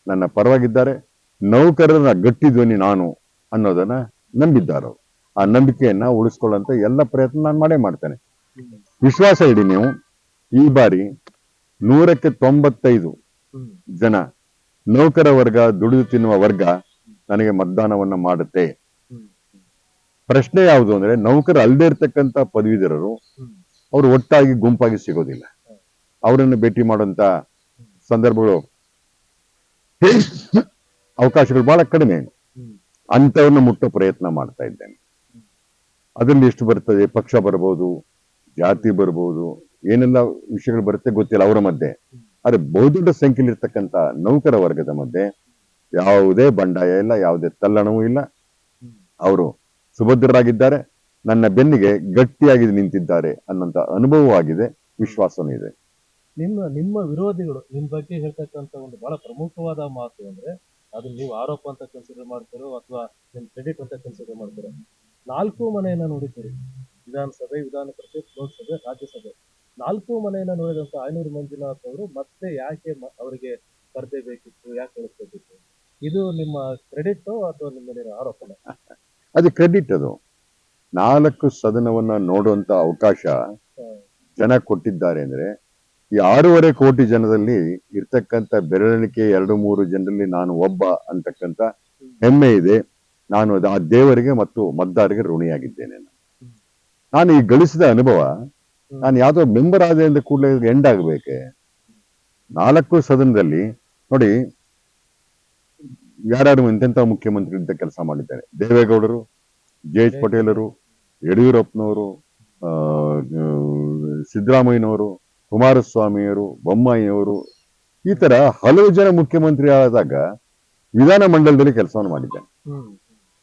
ನನ್ನ ಪರವಾಗಿದ್ದಾರೆ ನೌಕರರ ಗಟ್ಟಿ ಧ್ವನಿ ನಾನು ಅನ್ನೋದನ್ನ ನಂಬಿದ್ದಾರೆ ಆ ನಂಬಿಕೆಯನ್ನ ಉಳಿಸ್ಕೊಳ್ಳುವಂತ ಎಲ್ಲ ಪ್ರಯತ್ನ ನಾನು ಮಾಡೇ ಮಾಡ್ತೇನೆ. ವಿಶ್ವಾಸ ಇಡಿ ನೀವು ಈ ಬಾರಿ ನೂರಕ್ಕೆ ತೊಂಬತ್ತೈದು ಜನ ನೌಕರ ವರ್ಗ ದುಡಿದು ತಿನ್ನುವ ವರ್ಗ ನನಗೆ ಮತದಾನವನ್ನ ಮಾಡುತ್ತೆ. ಪ್ರಶ್ನೆ ಯಾವುದು ಅಂದ್ರೆ ನೌಕರ ಅಲ್ಲದೆ ಇರ್ತಕ್ಕಂಥ ಪದವೀಧರರು ಅವರು ಒಟ್ಟಾಗಿ ಗುಂಪಾಗಿ ಸಿಗೋದಿಲ್ಲ. ಅವರನ್ನು ಭೇಟಿ ಮಾಡುವಂತ ಸಂದರ್ಭಗಳು ಅವಕಾಶಗಳು ಬಹಳ ಕಡಿಮೆ ಅಂಥವ್ರನ್ನ ಅಂತವನ್ನ ಮುಟ್ಟೋ ಪ್ರಯತ್ನ ಮಾಡ್ತಾ ಇದ್ದೇನೆ. ಅದರಲ್ಲಿ ಎಷ್ಟು ಬರ್ತದೆ? ಪಕ್ಷ ಬರ್ಬೋದು ಜಾತಿ ಬರ್ಬೋದು ಏನೆಲ್ಲ ವಿಷಯಗಳು ಬರುತ್ತೆ ಗೊತ್ತಿಲ್ಲ ಅವರ ಮಧ್ಯೆ. ಆದ್ರೆ ಬಹುದೊಡ್ಡ ಸಂಖ್ಯೆಯಲ್ಲಿ ಇರ್ತಕ್ಕಂಥ ನೌಕರ ವರ್ಗದ ಮಧ್ಯೆ ಯಾವುದೇ ಬಂಡಾಯ ಇಲ್ಲ ಯಾವುದೇ ತಲ್ಲಣವೂ ಇಲ್ಲ. ಅವರು ಸುಭದ್ರರಾಗಿದ್ದಾರೆ. ನನ್ನ ಬೆನ್ನಿಗೆ ಗಟ್ಟಿಯಾಗಿ ನಿಂತಿದ್ದಾರೆ ಅನ್ನೋಂತ ಅನುಭವವಾಗಿದೆ ವಿಶ್ವಾಸನೂ ಇದೆ. ನಿಮ್ಮ ನಿಮ್ಮ ವಿರೋಧಿಗಳು ನಿಮ್ ಬಗ್ಗೆ ಹೇಳ್ತಕ್ಕಂತ ಒಂದು ಬಹಳ ಪ್ರಮುಖವಾದ ಮಾತು ಅಂದ್ರೆ, ಅದನ್ನ ನೀವು ಆರೋಪ ಅಂತ ಕನ್ಸಿಡರ್ ಮಾಡ್ತೀರೋ ಅಥವಾ ನಿಮ್ ಕ್ರೆಡಿಟ್ ಅಂತ ಕನ್ಸಿಡರ್ ಮಾಡ್ತೀರೋ, ನಾಲ್ಕು ಮನೆಯನ್ನ ನೋಡಿದ್ದೀರಿ. ವಿಧಾನಸಭೆ, ವಿಧಾನ ಪರಿಷತ್, ಲೋಕಸಭೆ, ರಾಜ್ಯಸಭೆ. ನಾಲ್ಕು ಮನೆಯನ್ನ ನೋಡಿದಂತ ಆಯನೂರು ಮಂಜುನಾಥ್ ಅವರು ಮತ್ತೆ ಯಾಕೆ ಅವರಿಗೆ ಸ್ಪರ್ಧೆ ಬೇಕಿತ್ತು, ಯಾಕೆ ಕಳಿಸ್ಬೇಕಿತ್ತು ಇದು ನಿಮ್ಮ ಕ್ರೆಡಿಟ್ ಅಥವಾ ನಿಮ್ಮ ಆರೋಪನ? ಅದು ಕ್ರೆಡಿಟ್ ಅದು. ನಾಲ್ಕು ಸದನವನ್ನ ನೋಡುವಂತ ಅವಕಾಶ ಜನ ಕೊಟ್ಟಿದ್ದಾರೆ ಅಂದ್ರೆ, ಈ ಆರೂವರೆ ಕೋಟಿ ಜನದಲ್ಲಿ ಇರ್ತಕ್ಕಂಥ ಬೆರಳಿಕೆ ಎರಡು ಮೂರು ಜನರಲ್ಲಿ ನಾನು ಒಬ್ಬ ಅಂತಕ್ಕಂಥ ಹೆಮ್ಮೆ ಇದೆ. ನಾನು ಆ ದೇವರಿಗೆ ಮತ್ತು ಮತದಾರರಿಗೆ ಋಣಿಯಾಗಿದ್ದೇನೆ ನಾನು. ಈ ಗಳಿಸಿದ ಅನುಭವ, ನಾನು ಯಾವುದೋ ಮೆಂಬರ್ ಆದ ಕೂಡಲೇ ಎಂಡ್ ಆಗಬೇಕೆ? ನಾಲ್ಕು ಸದನದಲ್ಲಿ ನೋಡಿ ಯಾರ್ಯಾರು ಎಂತೆಂಥ ಮುಖ್ಯಮಂತ್ರಿ ಅಂತ ಕೆಲಸ ಮಾಡಿದ್ದಾರೆ. ದೇವೇಗೌಡರು, ಜೆ ಎಚ್ ಪಟೇಲರು, ಯಡಿಯೂರಪ್ಪನವರು ಸಿದ್ದರಾಮಯ್ಯನವರು, ಕುಮಾರಸ್ವಾಮಿಯವರು, ಬೊಮ್ಮಾಯಿಯವರು, ಈ ತರ ಹಲವು ಜನ ಮುಖ್ಯಮಂತ್ರಿ ಆದಾಗ ವಿಧಾನ ಮಂಡಲದಲ್ಲಿ ಕೆಲಸವನ್ನು ಮಾಡಿದ್ದಾನೆ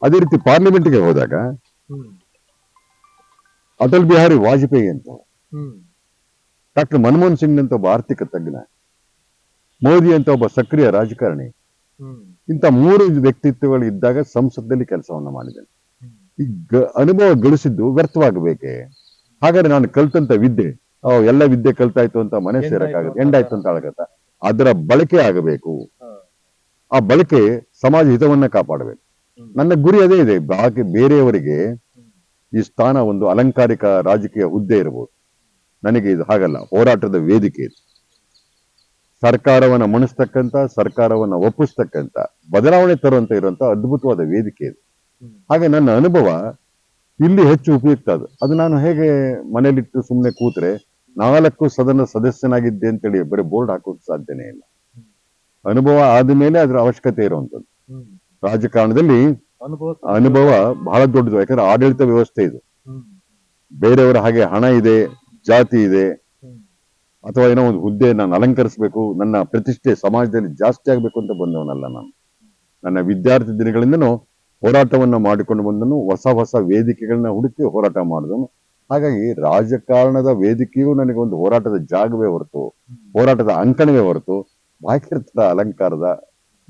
ಅದೇ ರೀತಿ ಪಾರ್ಲಿಮೆಂಟ್ಗೆ ಹೋದಾಗ ಹ್ಮ್ ಅಟಲ್ ಬಿಹಾರಿ ವಾಜಪೇಯಿ ಅಂತ ಡಾಕ್ಟರ್ ಮನಮೋಹನ್ ಸಿಂಗ್ ಅಂತ ಒಬ್ಬ ಆರ್ಥಿಕ ತಜ್ಞ, ಮೋದಿ ಅಂತ ಒಬ್ಬ ಸಕ್ರಿಯ ರಾಜಕಾರಣಿ ಇಂಥ ಮೂರು ವ್ಯಕ್ತಿತ್ವಗಳು ಇದ್ದಾಗ ಸಂಸತ್ನಲ್ಲಿ ಕೆಲಸವನ್ನು ಮಾಡಿದ್ದೇನೆ. ಈ ಗ- ಅನುಭವ ಗಳಿಸಿದ್ದು ವ್ಯರ್ಥವಾಗಬೇಕೆ? ಹಾಗಾದ್ರೆ ನಾನು ಕಲ್ತಂತ ವಿದ್ಯೆ ಎಲ್ಲ ವಿದ್ಯೆ ಕಲ್ತಾಯ್ತು ಅಂತ ಮನೆ ಸೇರಕ್ಕಾಗತ್ತೆ? ಎಂಡಾಯ್ತು ಅಂತ ಆಗತ್ತ? ಅದರ ಬಳಕೆ ಆಗಬೇಕು. ಆ ಬಳಕೆ ಸಮಾಜ ಹಿತವನ್ನ ಕಾಪಾಡಬೇಕು. ನನ್ನ ಗುರಿ ಅದೇ ಇದೆ. ಬಾಕಿ ಬೇರೆಯವರಿಗೆ ಈ ಸ್ಥಾನ ಒಂದು ಅಲಂಕಾರಿಕ ರಾಜಕೀಯ ಹುದ್ದೆ ಇರಬಹುದು ನನಗೆ ಇದು ಹಾಗಲ್ಲ. ಹೋರಾಟದ ವೇದಿಕೆ ಇದು. ಸರ್ಕಾರವನ್ನ ಮಣಿಸ್ತಕ್ಕಂತ ಸರ್ಕಾರವನ್ನ ಒಪ್ಪಿಸ್ತಕ್ಕಂತ ಬದಲಾವಣೆ ತರುವಂತ ಇರುವಂತ ಅದ್ಭುತವಾದ ವೇದಿಕೆ ಇದು. ಹಾಗೆ ನನ್ನ ಅನುಭವ ಇಲ್ಲಿ ಹೆಚ್ಚು ಉಪಯುಕ್ತ ಅದು. ಅದು ನಾನು ಹೇಗೆ ಮನೇಲಿಟ್ಟು ಸುಮ್ಮನೆ ಕೂತ್ರೆ ನಾಲ್ಕು ಸದನ ಸದಸ್ಯನಾಗಿದ್ದೆ ಅಂತೇಳಿ ಬರೀ ಬೋರ್ಡ್ ಹಾಕೋಕ್ ಸಾಧ್ಯನೇ ಇಲ್ಲ. ಅನುಭವ ಆದ್ಮೇಲೆ ಅದರ ಅವಶ್ಯಕತೆ ಇರುವಂತದ್ದು ಹ್ಮ್ ರಾಜಕಾರಣದಲ್ಲಿ ಅನುಭವ ಬಹಳ ದೊಡ್ಡದು. ಯಾಕಂದ್ರೆ ಆಡಳಿತ ವ್ಯವಸ್ಥೆ ಇದು. ಬೇರೆಯವರ ಹಾಗೆ ಹಣ ಇದೆ ಜಾತಿ ಇದೆ ಅಥವಾ ಏನೋ ಒಂದು ಹುದ್ದೆ ನಾನು ಅಲಂಕರಿಸಬೇಕು ನನ್ನ ಪ್ರತಿಷ್ಠೆ ಸಮಾಜದಲ್ಲಿ ಜಾಸ್ತಿ ಆಗಬೇಕು ಅಂತ ಬಂದವನಲ್ಲ ನಾನು. ನನ್ನ ವಿದ್ಯಾರ್ಥಿ ದಿನಗಳಿಂದನೂ ಹೋರಾಟವನ್ನು ಮಾಡಿಕೊಂಡು ಬಂದನು ಹೊಸ ಹೊಸ ವೇದಿಕೆಗಳನ್ನ ಹುಡುಕಿ ಹೋರಾಟ ಮಾಡಿದನು. ಹಾಗಾಗಿ ರಾಜಕಾರಣದ ವೇದಿಕೆಯು ನನಗೆ ಒಂದು ಹೋರಾಟದ ಜಾಗವೇ ಹೊರತು ಹೋರಾಟದ ಅಂಕಣವೇ ಹೊರತು ಬಾಕಿರ್ತದ ಅಲಂಕಾರದ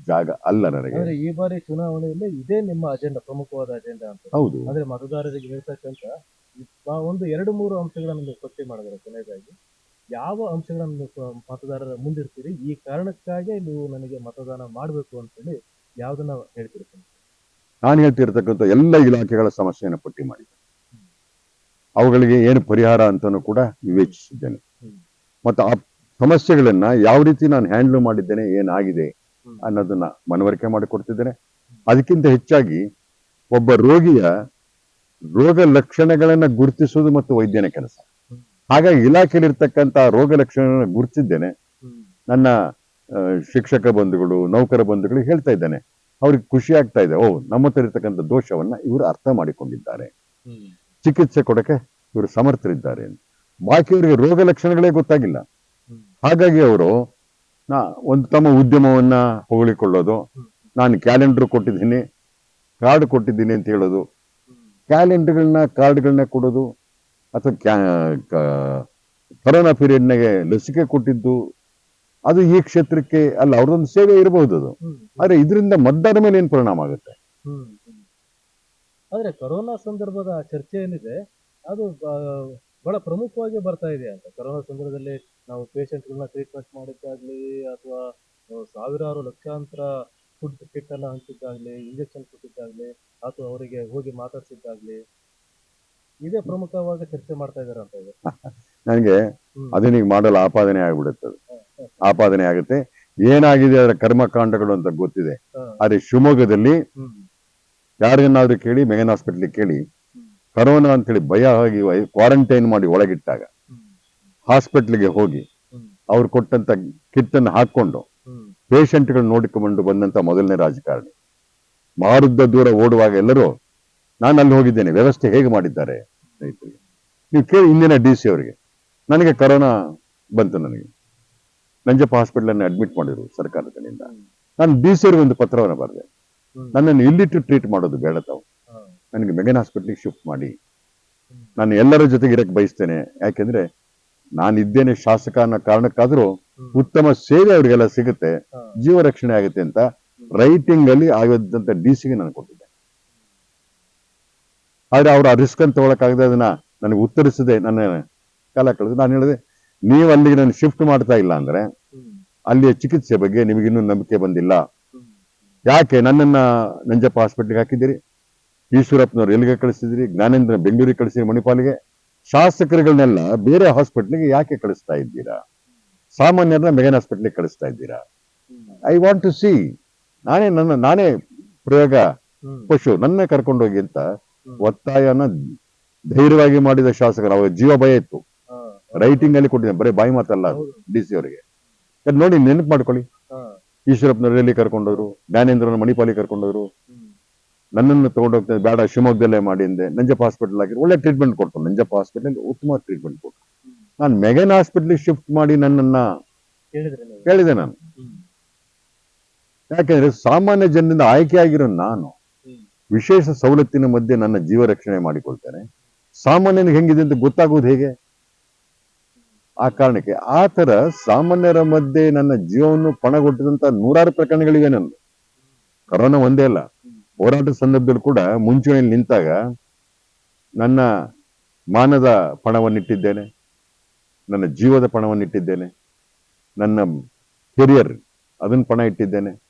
ಜಾಗ ಅಲ್ಲ ನನಗೆ. ಈ ಬಾರಿ ಚುನಾವಣೆಯಲ್ಲಿ ಇದೇ ನಿಮ್ಮ ಅಜೆಂಡಾ ಪ್ರಮುಖವಾದ ಅಜೆಂಡಾ ಅಂತ. ಹೌದು. ಅಂದ್ರೆ ಮತದಾರರಿಗೆ ಹೇಳ್ತಕ್ಕಂತ ಒಂದು ಎರಡು ಮೂರು ಅಂಶಗಳನ್ನು ಪಟ್ಟಿ ಮಾಡಿದ್ರೆ ಕೊನೆಯದಾಗಿ. ಯಾವ ಅಂಶಗಳನ್ನು ಮತದಾರರ ಮುಂದಿರ್ತೀರಿ ಈ ಕಾರಣಕ್ಕಾಗಿ ನೀವು ನನಗೆ ಮತದಾನ ಮಾಡಬೇಕು ಅಂತೇಳಿ ಯಾವ್ದನ್ನ ಹೇಳ್ತಿರ್ತೀನಿ. ನಾನು ಹೇಳ್ತಿರ್ತಕ್ಕಂಥ ಎಲ್ಲ ಇಲಾಖೆಗಳ ಸಮಸ್ಯೆಯನ್ನು ಪಟ್ಟಿ ಮಾಡಿದ್ದೇನೆ ಅವುಗಳಿಗೆ ಏನು ಪರಿಹಾರ ಅಂತಾನು ಕೂಡ ವಿವೇಚಿಸಿದ್ದೇನೆ. ಮತ್ತು ಆ ಸಮಸ್ಯೆಗಳನ್ನ ಯಾವ ರೀತಿ ನಾನು ಹ್ಯಾಂಡಲ್ ಮಾಡಿದ್ದೇನೆ ಏನಾಗಿದೆ ಅನ್ನೋದನ್ನ ಮನವರಿಕೆ ಮಾಡಿಕೊಡ್ತಿದ್ದೇನೆ. ಅದಕ್ಕಿಂತ ಹೆಚ್ಚಾಗಿ ಒಬ್ಬ ರೋಗಿಯ ರೋಗ ಲಕ್ಷಣಗಳನ್ನು ಗುರುತಿಸುವುದು ಮತ್ತು ವೈದ್ಯನ ಕೆಲಸ. ಹಾಗಾಗಿ ಇಲಾಖೆಯಲ್ಲಿರ್ತಕ್ಕಂಥ ರೋಗ ಲಕ್ಷಣ ಗುರುತಿದ್ದೇನೆ ನನ್ನ ಶಿಕ್ಷಕ ಬಂಧುಗಳು ನೌಕರ ಬಂಧುಗಳು ಹೇಳ್ತಾ ಇದ್ದೇನೆ. ಅವ್ರಿಗೆ ಖುಷಿ ಆಗ್ತಾ ಇದೆ. ಓ ನಮ್ಮ ಹತ್ರ ಇರ್ತಕ್ಕಂಥ ದೋಷವನ್ನ ಇವರು ಅರ್ಥ ಮಾಡಿಕೊಂಡಿದ್ದಾರೆ. ಚಿಕಿತ್ಸೆ ಕೊಡಕ್ಕೆ ಇವರು ಸಮರ್ಥರಿದ್ದಾರೆ ಬಾಕಿ ಬಾಕಿಯವರಿಗೆ ರೋಗ ಲಕ್ಷಣಗಳೇ ಗೊತ್ತಾಗಿಲ್ಲ. ಹಾಗಾಗಿ ಅವರು ನಾ ಒಂದು ತಮ್ಮ ಉದ್ಯಮವನ್ನ ಹೊಗಳಿಕೊಳ್ಳೋದು ನಾನು ಕ್ಯಾಲೆಂಡರ್ ಕೊಟ್ಟಿದ್ದೀನಿ ಕಾರ್ಡ್ ಕೊಟ್ಟಿದ್ದೀನಿ ಅಂತ ಹೇಳೋದು. ಕ್ಯಾಲೆಂಡರ್ಗಳನ್ನ ಕಾರ್ಡ್ಗಳನ್ನ ಕೊಡೋದು ಅಥವಾ ಕ್ಯಾ ಕೊರೋನಾ ಪೀರಿಯಡ್ನಾಗೆ ಲಸಿಕೆ ಕೊಟ್ಟಿದ್ದು ಅದು ಈ ಕ್ಷೇತ್ರಕ್ಕೆ ಅಲ್ಲ ಅವ್ರದೊಂದು ಸೇವೆ ಇರಬಹುದು ಅದು. ಆದ್ರೆ ಇದರಿಂದ ಮತದಾರ ಮೇಲೆ ಏನು ಪರಿಣಾಮ ಆಗುತ್ತೆ? ಆದರೆ ಕೊರೋನಾ ಸಂದರ್ಭದ ಚರ್ಚೆ ಏನಿದೆ ಅದು ಬಹಳ ಪ್ರಮುಖವಾಗಿ ಬರ್ತಾ ಇದೆ ಅಂತ. ಕರೋನಾ ಸಂದರ್ಭದಲ್ಲಿ ನಾವು ಪೇಷಂಟ್ಗಳನ್ನ ಟ್ರೀಟ್ಮೆಂಟ್ ಮಾಡಿದ್ದಾಗ್ಲಿ ಅಥವಾ ಸಾವಿರಾರು ಲಕ್ಷಾಂತರ ಫುಡ್ ಕಿಟ್ ಅನ್ನ ಹಂಚಿದ್ದಾಗ್ಲಿ ಇಂಜೆಕ್ಷನ್ ಕೊಟ್ಟಿದ್ದಾಗ್ಲಿ ಅಥವಾ ಅವರಿಗೆ ಹೋಗಿ ಮಾತಾಡ್ಸಿದ್ದಾಗ್ಲಿ ಇದೇ ಪ್ರಮುಖವಾಗಿ ಚರ್ಚೆ ಮಾಡ್ತಾ ಇದಾರೆ ಅಂತ ಇದೆ ನನಗೆ ಅದನ್ನ ಮಾಡಲು ಆಪಾದನೆ ಆಗ್ಬಿಡುತ್ತೆ ಅದು ಆಪಾದನೆ ಆಗುತ್ತೆ. ಏನಾಗಿದೆ ಅದರ ಕರ್ಮಕಾಂಡಗಳು ಅಂತ ಗೊತ್ತಿದೆ. ಆದ್ರೆ ಶಿವಮೊಗ್ಗದಲ್ಲಿ ಯಾರಿಗನ್ನಾದ್ರೂ ಕೇಳಿ ಮೆಗನ್ ಹಾಸ್ಪಿಟ್ಲಿಗೆ ಕೇಳಿ ಕರೋನಾ ಅಂತೇಳಿ ಭಯ ಆಗಿ ಕ್ವಾರಂಟೈನ್ ಮಾಡಿ ಒಳಗಿಟ್ಟಾಗ ಹಾಸ್ಪಿಟ್ಲಿಗೆ ಹೋಗಿ ಅವ್ರು ಕೊಟ್ಟಂತ ಕಿಟ್ ಅನ್ನು ಹಾಕೊಂಡು ಪೇಷಂಟ್ಗಳು ನೋಡಿಕೊಂಡು ಬಂದಂತ ಮೊದಲನೇ ರಾಜಕಾರಣಿ. ಮಾರುದ್ದ ದೂರ ಓಡುವಾಗ ಎಲ್ಲರೂ ನಾನು ಅಲ್ಲಿ ಹೋಗಿದ್ದೇನೆ. ವ್ಯವಸ್ಥೆ ಹೇಗೆ ಮಾಡಿದ್ದಾರೆ ರೈತರಿಗೆ ನೀವು ಕೇಳಿ ಇಂದಿನ ಡಿ ಸಿ ಅವರಿಗೆ. ನನಗೆ ಕರೋನಾ ಬಂತು ನನಗೆ. ನಂಜಪ್ಪ ಹಾಸ್ಪಿಟಲ್ ಅನ್ನು ಅಡ್ಮಿಟ್ ಮಾಡಿದ್ರು ಸರ್ಕಾರದ ಕಡೆಯಿಂದ. ನಾನು ಡಿ ಸಿ ಅವರಿಗೆ ಒಂದು ಪತ್ರವನ್ನು ಬರೆದೆ. ನನ್ನನ್ನು ಇಲ್ಲಿಟ್ಟು ಟ್ರೀಟ್ ಮಾಡೋದು ಬೇಡ ತಾವು. ನನಗೆ ಮೆಗನ್ ಹಾಸ್ಪಿಟ್ಲಿಗೆ ಶಿಫ್ಟ್ ಮಾಡಿ. ನಾನು ಎಲ್ಲರ ಜೊತೆಗೆ ಇರಕ್ಕೆ ಬಯಸ್ತೇನೆ. ಯಾಕೆಂದ್ರೆ ನಾನು ಇದ್ದೇನೆ ಶಾಸಕ ಅನ್ನೋ ಕಾರಣಕ್ಕಾದ್ರೂ ಉತ್ತಮ ಸೇವೆ ಅವರಿಗೆಲ್ಲ ಸಿಗುತ್ತೆ. ಜೀವ ರಕ್ಷಣೆ ಆಗುತ್ತೆ ಅಂತ ರೈಟಿಂಗ್ ಅಲ್ಲಿ ಆಗಿದ್ದಂತ ಡಿ ಸಿಗೆ ನಾನು ಕೊಟ್ಟಿದ್ದೆ. ಆದ್ರೆ ಅವ್ರು ಆ ರಿಸ್ಕ್ ಅಂತ ತಗೊಳಕ್ಕಾಗದೆ ಅದನ್ನ ನನಗೆ ಉತ್ತರಿಸದೆ ನನ್ನ ಕಾಲ ಕಳೆದು ನಾನು ಹೇಳಿದೆ ನೀವು ಅಲ್ಲಿಗೆ ನಾನು ಶಿಫ್ಟ್ ಮಾಡ್ತಾ ಇಲ್ಲ ಅಂದ್ರೆ ಅಲ್ಲಿಯ ಚಿಕಿತ್ಸೆ ಬಗ್ಗೆ ನಿಮಗೆ ಇನ್ನೂ ನಂಬಿಕೆ ಬಂದಿಲ್ಲ. ಯಾಕೆ? ನನ್ನನ್ನ ನಂಜಪ್ಪ ಹಾಸ್ಪಿಟ್ಲಿಗೆ ಹಾಕಿದ್ದೀರಿ. ಈಶ್ವರಪ್ಪನವ್ರು ಎಲ್ಲಿಗೆ ಕಳಿಸಿದಿರಿ? ಜ್ಞಾನೇಂದ್ರ ಬೆಂಗಳೂರಿಗೆ ಕಳಿಸಿದ್ರಿ ಮಣಿಪಾಲಿಗೆ. ಶಾಸಕರುಗಳನ್ನೆಲ್ಲ ಬೇರೆ ಹಾಸ್ಪಿಟ್ಲಿಗೆ ಯಾಕೆ ಕಳಿಸ್ತಾ ಇದ್ದೀರಾ? ಸಾಮಾನ್ಯರನ್ನ ಮೆಗನ್ ಹಾಸ್ಪಿಟ್ಲಿಗೆ ಕಳಿಸ್ತಾ ಇದ್ದೀರಾ? ಐ ವಾಂಟ್ ಟು ಸಿ ನಾನೇ ನನ್ನ ನಾನೇ ಪ್ರಯೋಗ ಪಶು ನನ್ನ ಕರ್ಕೊಂಡೋಗಿ ಅಂತ ಒತ್ತಾಯನ ಧೈರ್ಯವಾಗಿ ಮಾಡಿದ ಶಾಸಕರು. ಅವಾಗ ಜೀವ ಭಯ ಇತ್ತು. ರೈಟಿಂಗ್ ಅಲ್ಲಿ ಕೊಟ್ಟಿದ್ದೆ ಬರೀ ಬಾಯಿ ಮಾತಲ್ಲ ಡಿ ಸಿ ಅವರಿಗೆ. ನೋಡಿ ನೆನಪು ಮಾಡ್ಕೊಳ್ಳಿ. ಈಶ್ವರಪ್ಪನ ಎಲ್ಲಿ ಕರ್ಕೊಂಡೋದ್ರು ಜ್ಞಾನೇಂದ್ರನ ಮಣಿಪಾಲಿ ಕರ್ಕೊಂಡೋದ್ರು. ನನ್ನನ್ನು ತಗೊಂಡೋಗ್ತೇನೆ ಬೇಡ ಶಿವಮೊಗ್ಗದಲ್ಲೇ ಮಾಡಿ ಅಂದೆ. ನಂಜಪ್ಪ ಹಾಸ್ಪಿಟಲ್ ಆಗಿರು ಒಳ್ಳೆ ಟ್ರೀಟ್ಮೆಂಟ್ ಕೊಡ್ತಾರೆ ನಂಜಪ್ಪ ಹಾಸ್ಪಿಟಲ್ ಉತ್ತಮ ಟ್ರೀಟ್ಮೆಂಟ್ ಕೊಟ್ಟರು ನಾನು ಮೆಗನ್ ಹಾಸ್ಪಿಟಲ್ ಶಿಫ್ಟ್ ಮಾಡಿ ನನ್ನನ್ನ ಕೇಳಿದೆ ನಾನು. ಯಾಕಂದ್ರೆ ಸಾಮಾನ್ಯ ಜನರಿಂದ ಆಯ್ಕೆಯಾಗಿರೋ ನಾನು. ವಿಶೇಷ ಸವಲತ್ತಿನ ಮಧ್ಯೆ ನನ್ನ ಜೀವ ರಕ್ಷಣೆ ಮಾಡಿಕೊಳ್ತೇನೆ. ಸಾಮಾನ್ಯನಿಗೆ ಹೆಂಗಿದೆ ಅಂತ ಗೊತ್ತಾಗುವುದು ಹೇಗೆ? ಆ ಕಾರಣಕ್ಕೆ ಆ ತರ ಸಾಮಾನ್ಯರ ಮಧ್ಯೆ ನನ್ನ ಜೀವವನ್ನು ಪಣಗೊಟ್ಟಿದಂತ ನೂರಾರು ಪ್ರಕರಣಗಳಿವೆ ನನ್ನ. ಕರೋನಾ ಒಂದೇ ಅಲ್ಲ. ಹೋರಾಟದ ಸಂದರ್ಭದಲ್ಲಿ ಕೂಡ ಮುಂಚೂಣಿಯಲ್ಲಿ ನಿಂತಾಗ ನನ್ನ ಮಾನದ ಪಣವನ್ನಿಟ್ಟಿದ್ದೇನೆ. ನನ್ನ ಜೀವದ ಪಣವನ್ನಿಟ್ಟಿದ್ದೇನೆ. ನನ್ನ ಕೆರಿಯರ್ ಅದನ್ನ ಪಣ ಇಟ್ಟಿದ್ದೇನೆ.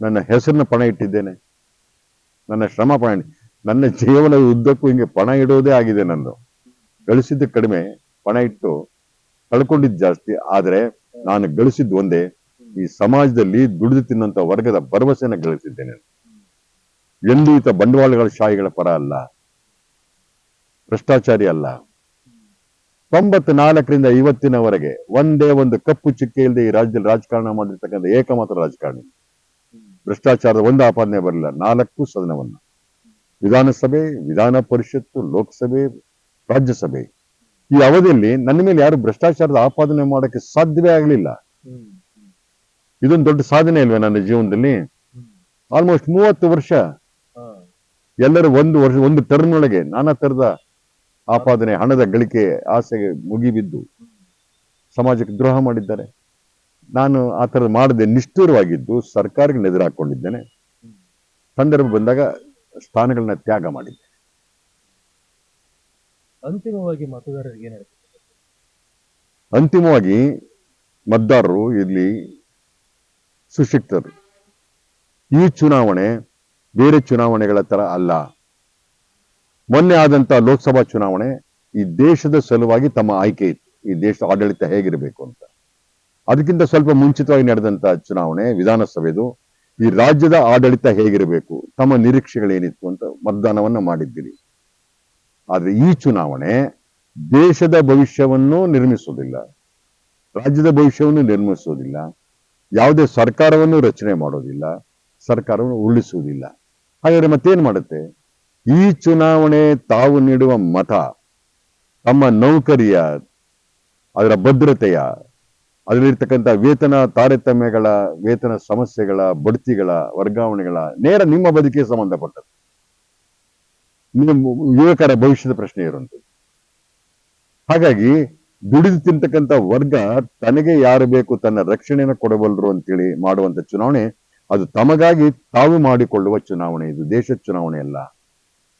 ನನ್ನ ಹೆಸರನ್ನ ಪಣ ಇಟ್ಟಿದ್ದೇನೆ. ನನ್ನ ಶ್ರಮ ಇಟ್- ನನ್ನ ಜೀವನ ಉದ್ದಕ್ಕೂ ಹಿಂಗೆ ಪಣ ಇಡೋದೇ ಆಗಿದೆ ನಂದು. ಗಳಿಸಿದ್ದು ಕಡಿಮೆ, ಪಣ ಇಟ್ಟು ಕಳ್ಕೊಂಡಿದ್ದು ಜಾಸ್ತಿ. ಆದ್ರೆ ನಾನು ಗಳಿಸಿದ್ದು ಒಂದೇ, ಈ ಸಮಾಜದಲ್ಲಿ ದುಡಿದು ತಿನ್ನಂತ ವರ್ಗದ ಭರವಸೆನ ಗಳಿಸಿದ್ದೇನೆ. ಎಂದೂ ಈತ ಬಂಡವಾಳಗಳ ಶಾಹಿಗಳ ಪರ ಅಲ್ಲ, ಭ್ರಷ್ಟಾಚಾರಿ ಅಲ್ಲ. ತೊಂಬತ್ ನಾಲ್ಕರಿಂದ ಇವತ್ತಿನವರೆಗೆ ಒಂದೇ ಒಂದು ಕಪ್ಪು ಚುಕ್ಕೆ ಇಲ್ಲದೆ ಈ ರಾಜ್ಯದಲ್ಲಿ ರಾಜಕಾರಣ ಮಾಡಿರ್ತಕ್ಕಂಥ ಏಕಮಾತ್ರ ರಾಜಕಾರಣಿ. ಭ್ರಷ್ಟಾಚಾರದ ಒಂದು ಆಪಾದನೆ ಬರಲಿಲ್ಲ. ನಾಲ್ಕು ಸದನವನ್ನ. ವಿಧಾನಸಭೆ, ವಿಧಾನ ಪರಿಷತ್ತು, ಲೋಕಸಭೆ, ರಾಜ್ಯಸಭೆ. ಈ ಅವಧಿಯಲ್ಲಿ ನನ್ನ ಮೇಲೆ ಯಾರು ಭ್ರಷ್ಟಾಚಾರದ ಆಪಾದನೆ ಮಾಡಕ್ಕೆ ಸಾಧ್ಯವೇ ಆಗಲಿಲ್ಲ. ಇದೊಂದು ದೊಡ್ಡ ಸಾಧನೆ ಇಲ್ವೇ ನನ್ನ ಜೀವನದಲ್ಲಿ? ಆಲ್ಮೋಸ್ಟ್ ಮೂವತ್ತು ವರ್ಷ ಎಲ್ಲರೂ ಒಂದು ವರ್ಷ, ಒಂದು ಟರ್ಮ್ ಒಳಗೆ ನಾನಾ ತರದ ಆಪಾದನೆ, ಹಣದ ಗಳಿಕೆ ಆಸೆಗೆ ಮುಗಿಬಿದ್ದು ಸಮಾಜಕ್ಕೆ ದ್ರೋಹ ಮಾಡಿದ್ದಾರೆ. ನಾನು ಆ ಥರ ಮಾಡದೆ ನಿಷ್ಠುರವಾಗಿದ್ದು ಸರ್ಕಾರಕ್ಕೆ ನೆದರಾಕೊಂಡಿದ್ದೇನೆ ಸಂದರ್ಭ ಬಂದಾಗ ಸ್ಥಾನಗಳನ್ನ ತ್ಯಾಗ ಮಾಡಿದ್ದೆ. ಅಂತಿಮವಾಗಿ ಮತದಾರರಿಗೆ ಅಂತಿಮವಾಗಿ ಮತದಾರರು ಇಲ್ಲಿ ಸುಶಿಕ್ತರು ಈ ಚುನಾವಣೆ ಬೇರೆ ಚುನಾವಣೆಗಳ ತರ ಅಲ್ಲ. ಮೊನ್ನೆ ಆದಂತ ಲೋಕಸಭಾ ಚುನಾವಣೆ ಈ ದೇಶದ ಸಲುವಾಗಿ ತಮ್ಮ ಆಯ್ಕೆ ಇತ್ತು. ಈ ದೇಶದ ಆಡಳಿತ ಹೇಗಿರಬೇಕು ಅಂತ. ಅದಕ್ಕಿಂತ ಸ್ವಲ್ಪ ಮುಂಚಿತವಾಗಿ ನಡೆದಂತ ಚುನಾವಣೆ ವಿಧಾನಸಭೆದು ಈ ರಾಜ್ಯದ ಆಡಳಿತ ಹೇಗಿರಬೇಕು, ತಮ್ಮ ನಿರೀಕ್ಷೆಗಳೇನಿತ್ತು ಅಂತ ಮತದಾನವನ್ನ ಮಾಡಿದ್ದೀರಿ. ಆದ್ರೆ ಈ ಚುನಾವಣೆ ದೇಶದ ಭವಿಷ್ಯವನ್ನು ನಿರ್ಮಿಸುವುದಿಲ್ಲ, ರಾಜ್ಯದ ಭವಿಷ್ಯವನ್ನು ನಿರ್ಮಿಸುವುದಿಲ್ಲ, ಯಾವುದೇ ಸರ್ಕಾರವನ್ನು ರಚನೆ ಮಾಡೋದಿಲ್ಲ, ಸರ್ಕಾರವನ್ನು ಉರುಳಿಸುವುದಿಲ್ಲ. ಹಾಗಾದ್ರೆ ಮತ್ತೇನ್ ಮಾಡುತ್ತೆ? ಈ ಚುನಾವಣೆ ತಾವು ನೀಡುವ ಮತ, ತಮ್ಮ ನೌಕರಿಯ, ಅದರ ಭದ್ರತೆಯ ಅದರಲ್ಲಿರ್ತಕ್ಕಂಥ ವೇತನ ತಾರತಮ್ಯಗಳ, ವೇತನ ಸಮಸ್ಯೆಗಳ, ಬಡ್ತಿಗಳ, ವರ್ಗಾವಣೆಗಳ ನೇರ ನಿಮ್ಮ ಬದುಕಿಗೆ ಸಂಬಂಧಪಟ್ಟದ್ದು. ನಿಮ್ಮ ಯುವಕರ ಭವಿಷ್ಯದ ಪ್ರಶ್ನೆ ಇರುವಂಥದ್ದು. ಹಾಗಾಗಿ ದುಡಿದು ತಿಂತಕ್ಕಂಥ ವರ್ಗ ತನಗೆ ಯಾರು ಬೇಕು ತನ್ನ ರಕ್ಷಣೆಯನ್ನು ಕೊಡಬಲ್ಲರು ಅಂತೇಳಿ ಮಾಡುವಂತ ಚುನಾವಣೆ, ಅದು ತಮಗಾಗಿ ತಾವು ಮಾಡಿಕೊಳ್ಳುವ ಚುನಾವಣೆ. ಇದು ದೇಶದ ಚುನಾವಣೆ ಅಲ್ಲ.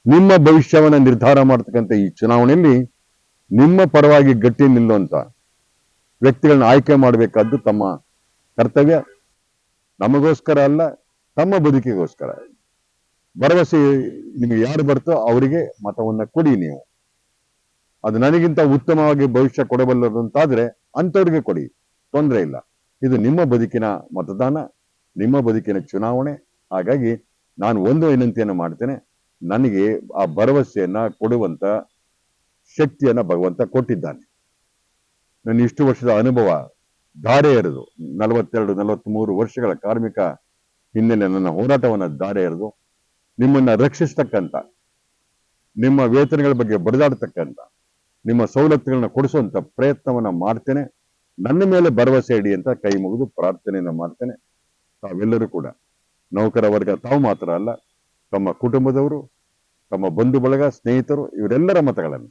ನಿಮ್ಮ ಭವಿಷ್ಯವನ್ನ ನಿರ್ಧಾರ ಮಾಡತಕ್ಕಂಥ ಈ ಚುನಾವಣೆಯಲ್ಲಿ ನಿಮ್ಮ ಪರವಾಗಿ ಗಟ್ಟಿ ನಿಲ್ಲುವಂತ ವ್ಯಕ್ತಿಗಳನ್ನ ಆಯ್ಕೆ ಮಾಡಬೇಕಾದ್ದು ತಮ್ಮ ಕರ್ತವ್ಯ. ನಮಗೋಸ್ಕರ ಅಲ್ಲ, ತಮ್ಮ ಬದುಕಿಗೋಸ್ಕರ. ಭರವಸೆ ನಿಮಗೆ ಯಾರು ಬರ್ತೋ ಅವರಿಗೆ ಮತವನ್ನ ಕೊಡಿ ನೀವು. ಅದು ನನಗಿಂತ ಉತ್ತಮವಾಗಿ ಭವಿಷ್ಯ ಕೊಡಬಲ್ಲರು ಅಂತಾದ್ರೆ ಅಂಥವ್ರಿಗೆ ಕೊಡಿ. ತೊಂದರೆ ಇಲ್ಲ. ಇದು ನಿಮ್ಮ ಬದುಕಿನ ಮತದಾನ, ನಿಮ್ಮ ಬದುಕಿನ ಚುನಾವಣೆ. ಹಾಗಾಗಿ ನಾನು ಒಂದು ವಿನಂತಿಯನ್ನು ಮಾಡ್ತೇನೆ, ನನಗೆ ಆ ಭರವಸೆಯನ್ನ ಕೊಡುವಂತ ಶಕ್ತಿಯನ್ನ ಭಗವಂತ ಕೊಟ್ಟಿದ್ದಾನೆ. ನನ್ನ ಇಷ್ಟು ವರ್ಷದ ಅನುಭವ ಧಾರೆ ಎರೆದು, ನಲವತ್ತೆರಡು, ನಲವತ್ಮೂರು ವರ್ಷಗಳ ಕಾರ್ಮಿಕ ಹಿನ್ನೆಲೆ ನನ್ನ ಹೋರಾಟವನ್ನ ಧಾರೆ ಎರೆದು, ನಿಮ್ಮನ್ನ ರಕ್ಷಿಸ್ತಕ್ಕಂತ ನಿಮ್ಮ ವೇತನಗಳ ಬಗ್ಗೆ ಬಡಿದಾಡ್ತಕ್ಕಂತ ನಿಮ್ಮ ಸವಲತ್ತುಗಳನ್ನ ಕೊಡಿಸುವಂತ ಪ್ರಯತ್ನವನ್ನ ಮಾಡ್ತೇನೆ. ನನ್ನ ಮೇಲೆ ಭರವಸೆ ಇಡಿ ಅಂತ ಕೈ ಮುಗಿದು ಪ್ರಾರ್ಥನೆಯನ್ನ ಮಾಡ್ತೇನೆ. ತಾವೆಲ್ಲರೂ ಕೂಡ ನೌಕರ ವರ್ಗ ತಾವು ಮಾತ್ರ ಅಲ್ಲ, ತಮ್ಮ ಕುಟುಂಬದವರು, ತಮ್ಮ ಬಂಧು ಬಳಗ, ಸ್ನೇಹಿತರು, ಇವರೆಲ್ಲರ ಮತಗಳನ್ನು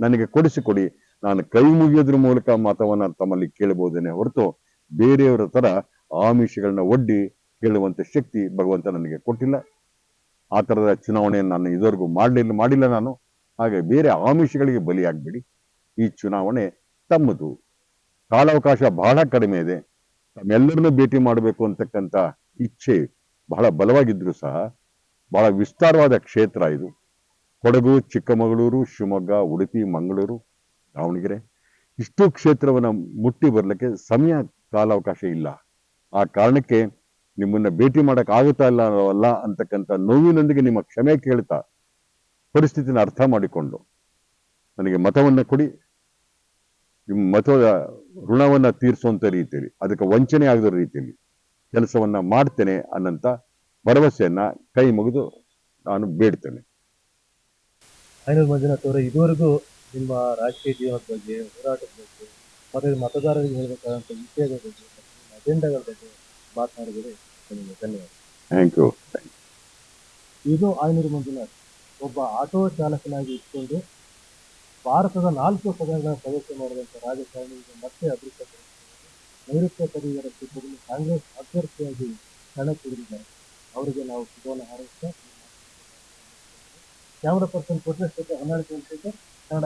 ನನಗೆ ಕೊಡಿಸಿಕೊಡಿ. ನಾನು ಕೈ ಮುಗಿಯೋದ್ರ ಮೂಲಕ ಮತವನ್ನ ತಮ್ಮಲ್ಲಿ ಕೇಳಬಹುದೇನೆ ಹೊರತು ಬೇರೆಯವರ ತರ ಆಮಿಷಗಳನ್ನ ಒಡ್ಡಿ ಕೇಳುವಂತ ಶಕ್ತಿ ಭಗವಂತ ನನಗೆ ಕೊಟ್ಟಿಲ್ಲ. ಆ ತರದ ಚುನಾವಣೆಯನ್ನು ನಾನು ಇದುವರೆಗೂ ಮಾಡಲಿಲ್ಲ, ಮಾಡಿಲ್ಲ ನಾನು. ಹಾಗೆ ಬೇರೆ ಆಮಿಷಗಳಿಗೆ ಬಲಿಯಾಗಬೇಡಿ. ಈ ಚುನಾವಣೆ ತಮ್ಮದು. ಕಾಲಾವಕಾಶ ಬಹಳ ಕಡಿಮೆ ಇದೆ. ತಮ್ಮೆಲ್ಲರನ್ನೂ ಭೇಟಿ ಮಾಡಬೇಕು ಅಂತಕ್ಕಂಥ ಇಚ್ಛೆ ಬಹಳ ಬಲವಾಗಿದ್ರು ಸಹ ಬಹಳ ವಿಸ್ತಾರವಾದ ಕ್ಷೇತ್ರ ಇದು. ಕೊಡಗು, ಚಿಕ್ಕಮಗಳೂರು, ಶಿವಮೊಗ್ಗ, ಉಡುಪಿ, ಮಂಗಳೂರು. ದಾವಣಗೆರೆ. ಇಷ್ಟು ಕ್ಷೇತ್ರವನ್ನು ಮುಟ್ಟಿ ಬರಲಿಕ್ಕೆ ಸಮಯ, ಕಾಲಾವಕಾಶ ಇಲ್ಲ. ಆ ಕಾರಣಕ್ಕೆ ನಿಮ್ಮನ್ನ ಭೇಟಿ ಮಾಡಕ್ ಆಗುತ್ತಾ ಇಲ್ಲ ಅಲ್ಲ ಅಂತಕ್ಕಂಥ ನೋವಿನೊಂದಿಗೆ ನಿಮ್ಮ ಕ್ಷಮೆ ಕೇಳ್ತಾ ಪರಿಸ್ಥಿತಿನ ಅರ್ಥ ಮಾಡಿಕೊಂಡು ನನಗೆ ಮತವನ್ನ ಕೊಡಿ. ನಿಮ್ಮ ಮತದ ಋಣವನ್ನು ತೀರಿಸುವಂಥ ರೀತಿಯಲ್ಲಿ, ಅದಕ್ಕೆ ವಂಚನೆ ಆಗದ ರೀತಿಯಲ್ಲಿ ಕೆಲಸವನ್ನು ಮಾಡ್ತೇನೆ ಅನ್ನಂತ ಭರವಸೆಯನ್ನು ಕೈ ಮುಗಿದು ನಾನು ಬೇಡ್ತೇನೆ. ಮಂಜುನಾಥ್ ಅವರು, ಇದುವರೆಗೂ ನಿಮ್ಮ ರಾಜಕೀಯ ಜೀವನದ ಬಗ್ಗೆ ಹೋರಾಟದ ಬಗ್ಗೆ ಮತ್ತೆ ಮತದಾರರಿಗೆ ಹೇಳಬೇಕಾದಂಥ ವಿಷಯದ ಬಗ್ಗೆ ಅಜೆಂಡಾಗಳ ಬಗ್ಗೆ ಮಾತನಾಡಿದರೆ ನಿಮಗೆ ಧನ್ಯವಾದ. ಥ್ಯಾಂಕ್ ಯು ಇದು ಆಯ್ನೂರು ಮಂಜುನಾಥ್. ಒಬ್ಬ ಆಟೋ ಚಾಲಕನಾಗಿ ಇಟ್ಕೊಂಡು ಭಾರತದ ನಾಲ್ಕು ಸದನಗಳ ಸದಸ್ಯ ಮಾಡಿದಂಥ ರಾಜಕಾರಣಿ ಮತ್ತೆ ಅದೃಷ್ಟ ನೈಋತ್ಯ ಪರಿಹಾರ ಕ್ಷೇತ್ರದಲ್ಲಿ ಕಾಂಗ್ರೆಸ್ ಅಭ್ಯರ್ಥಿಯಾಗಿ ಕಣಕ್ಕಿಳಿದಿದ್ದಾರೆ ಅವರಿಗೆ ನಾವು ಶುಭವನ್ನು ಹಾರೈಸ್ತಾ ಕ್ಯಾಮರಾ ಪರ್ಸನ್ ಕೊಟ್ಟರೆ ಹೊನ್ನಾಳಿ ಚಂದ್ರಶೇಖರ್ third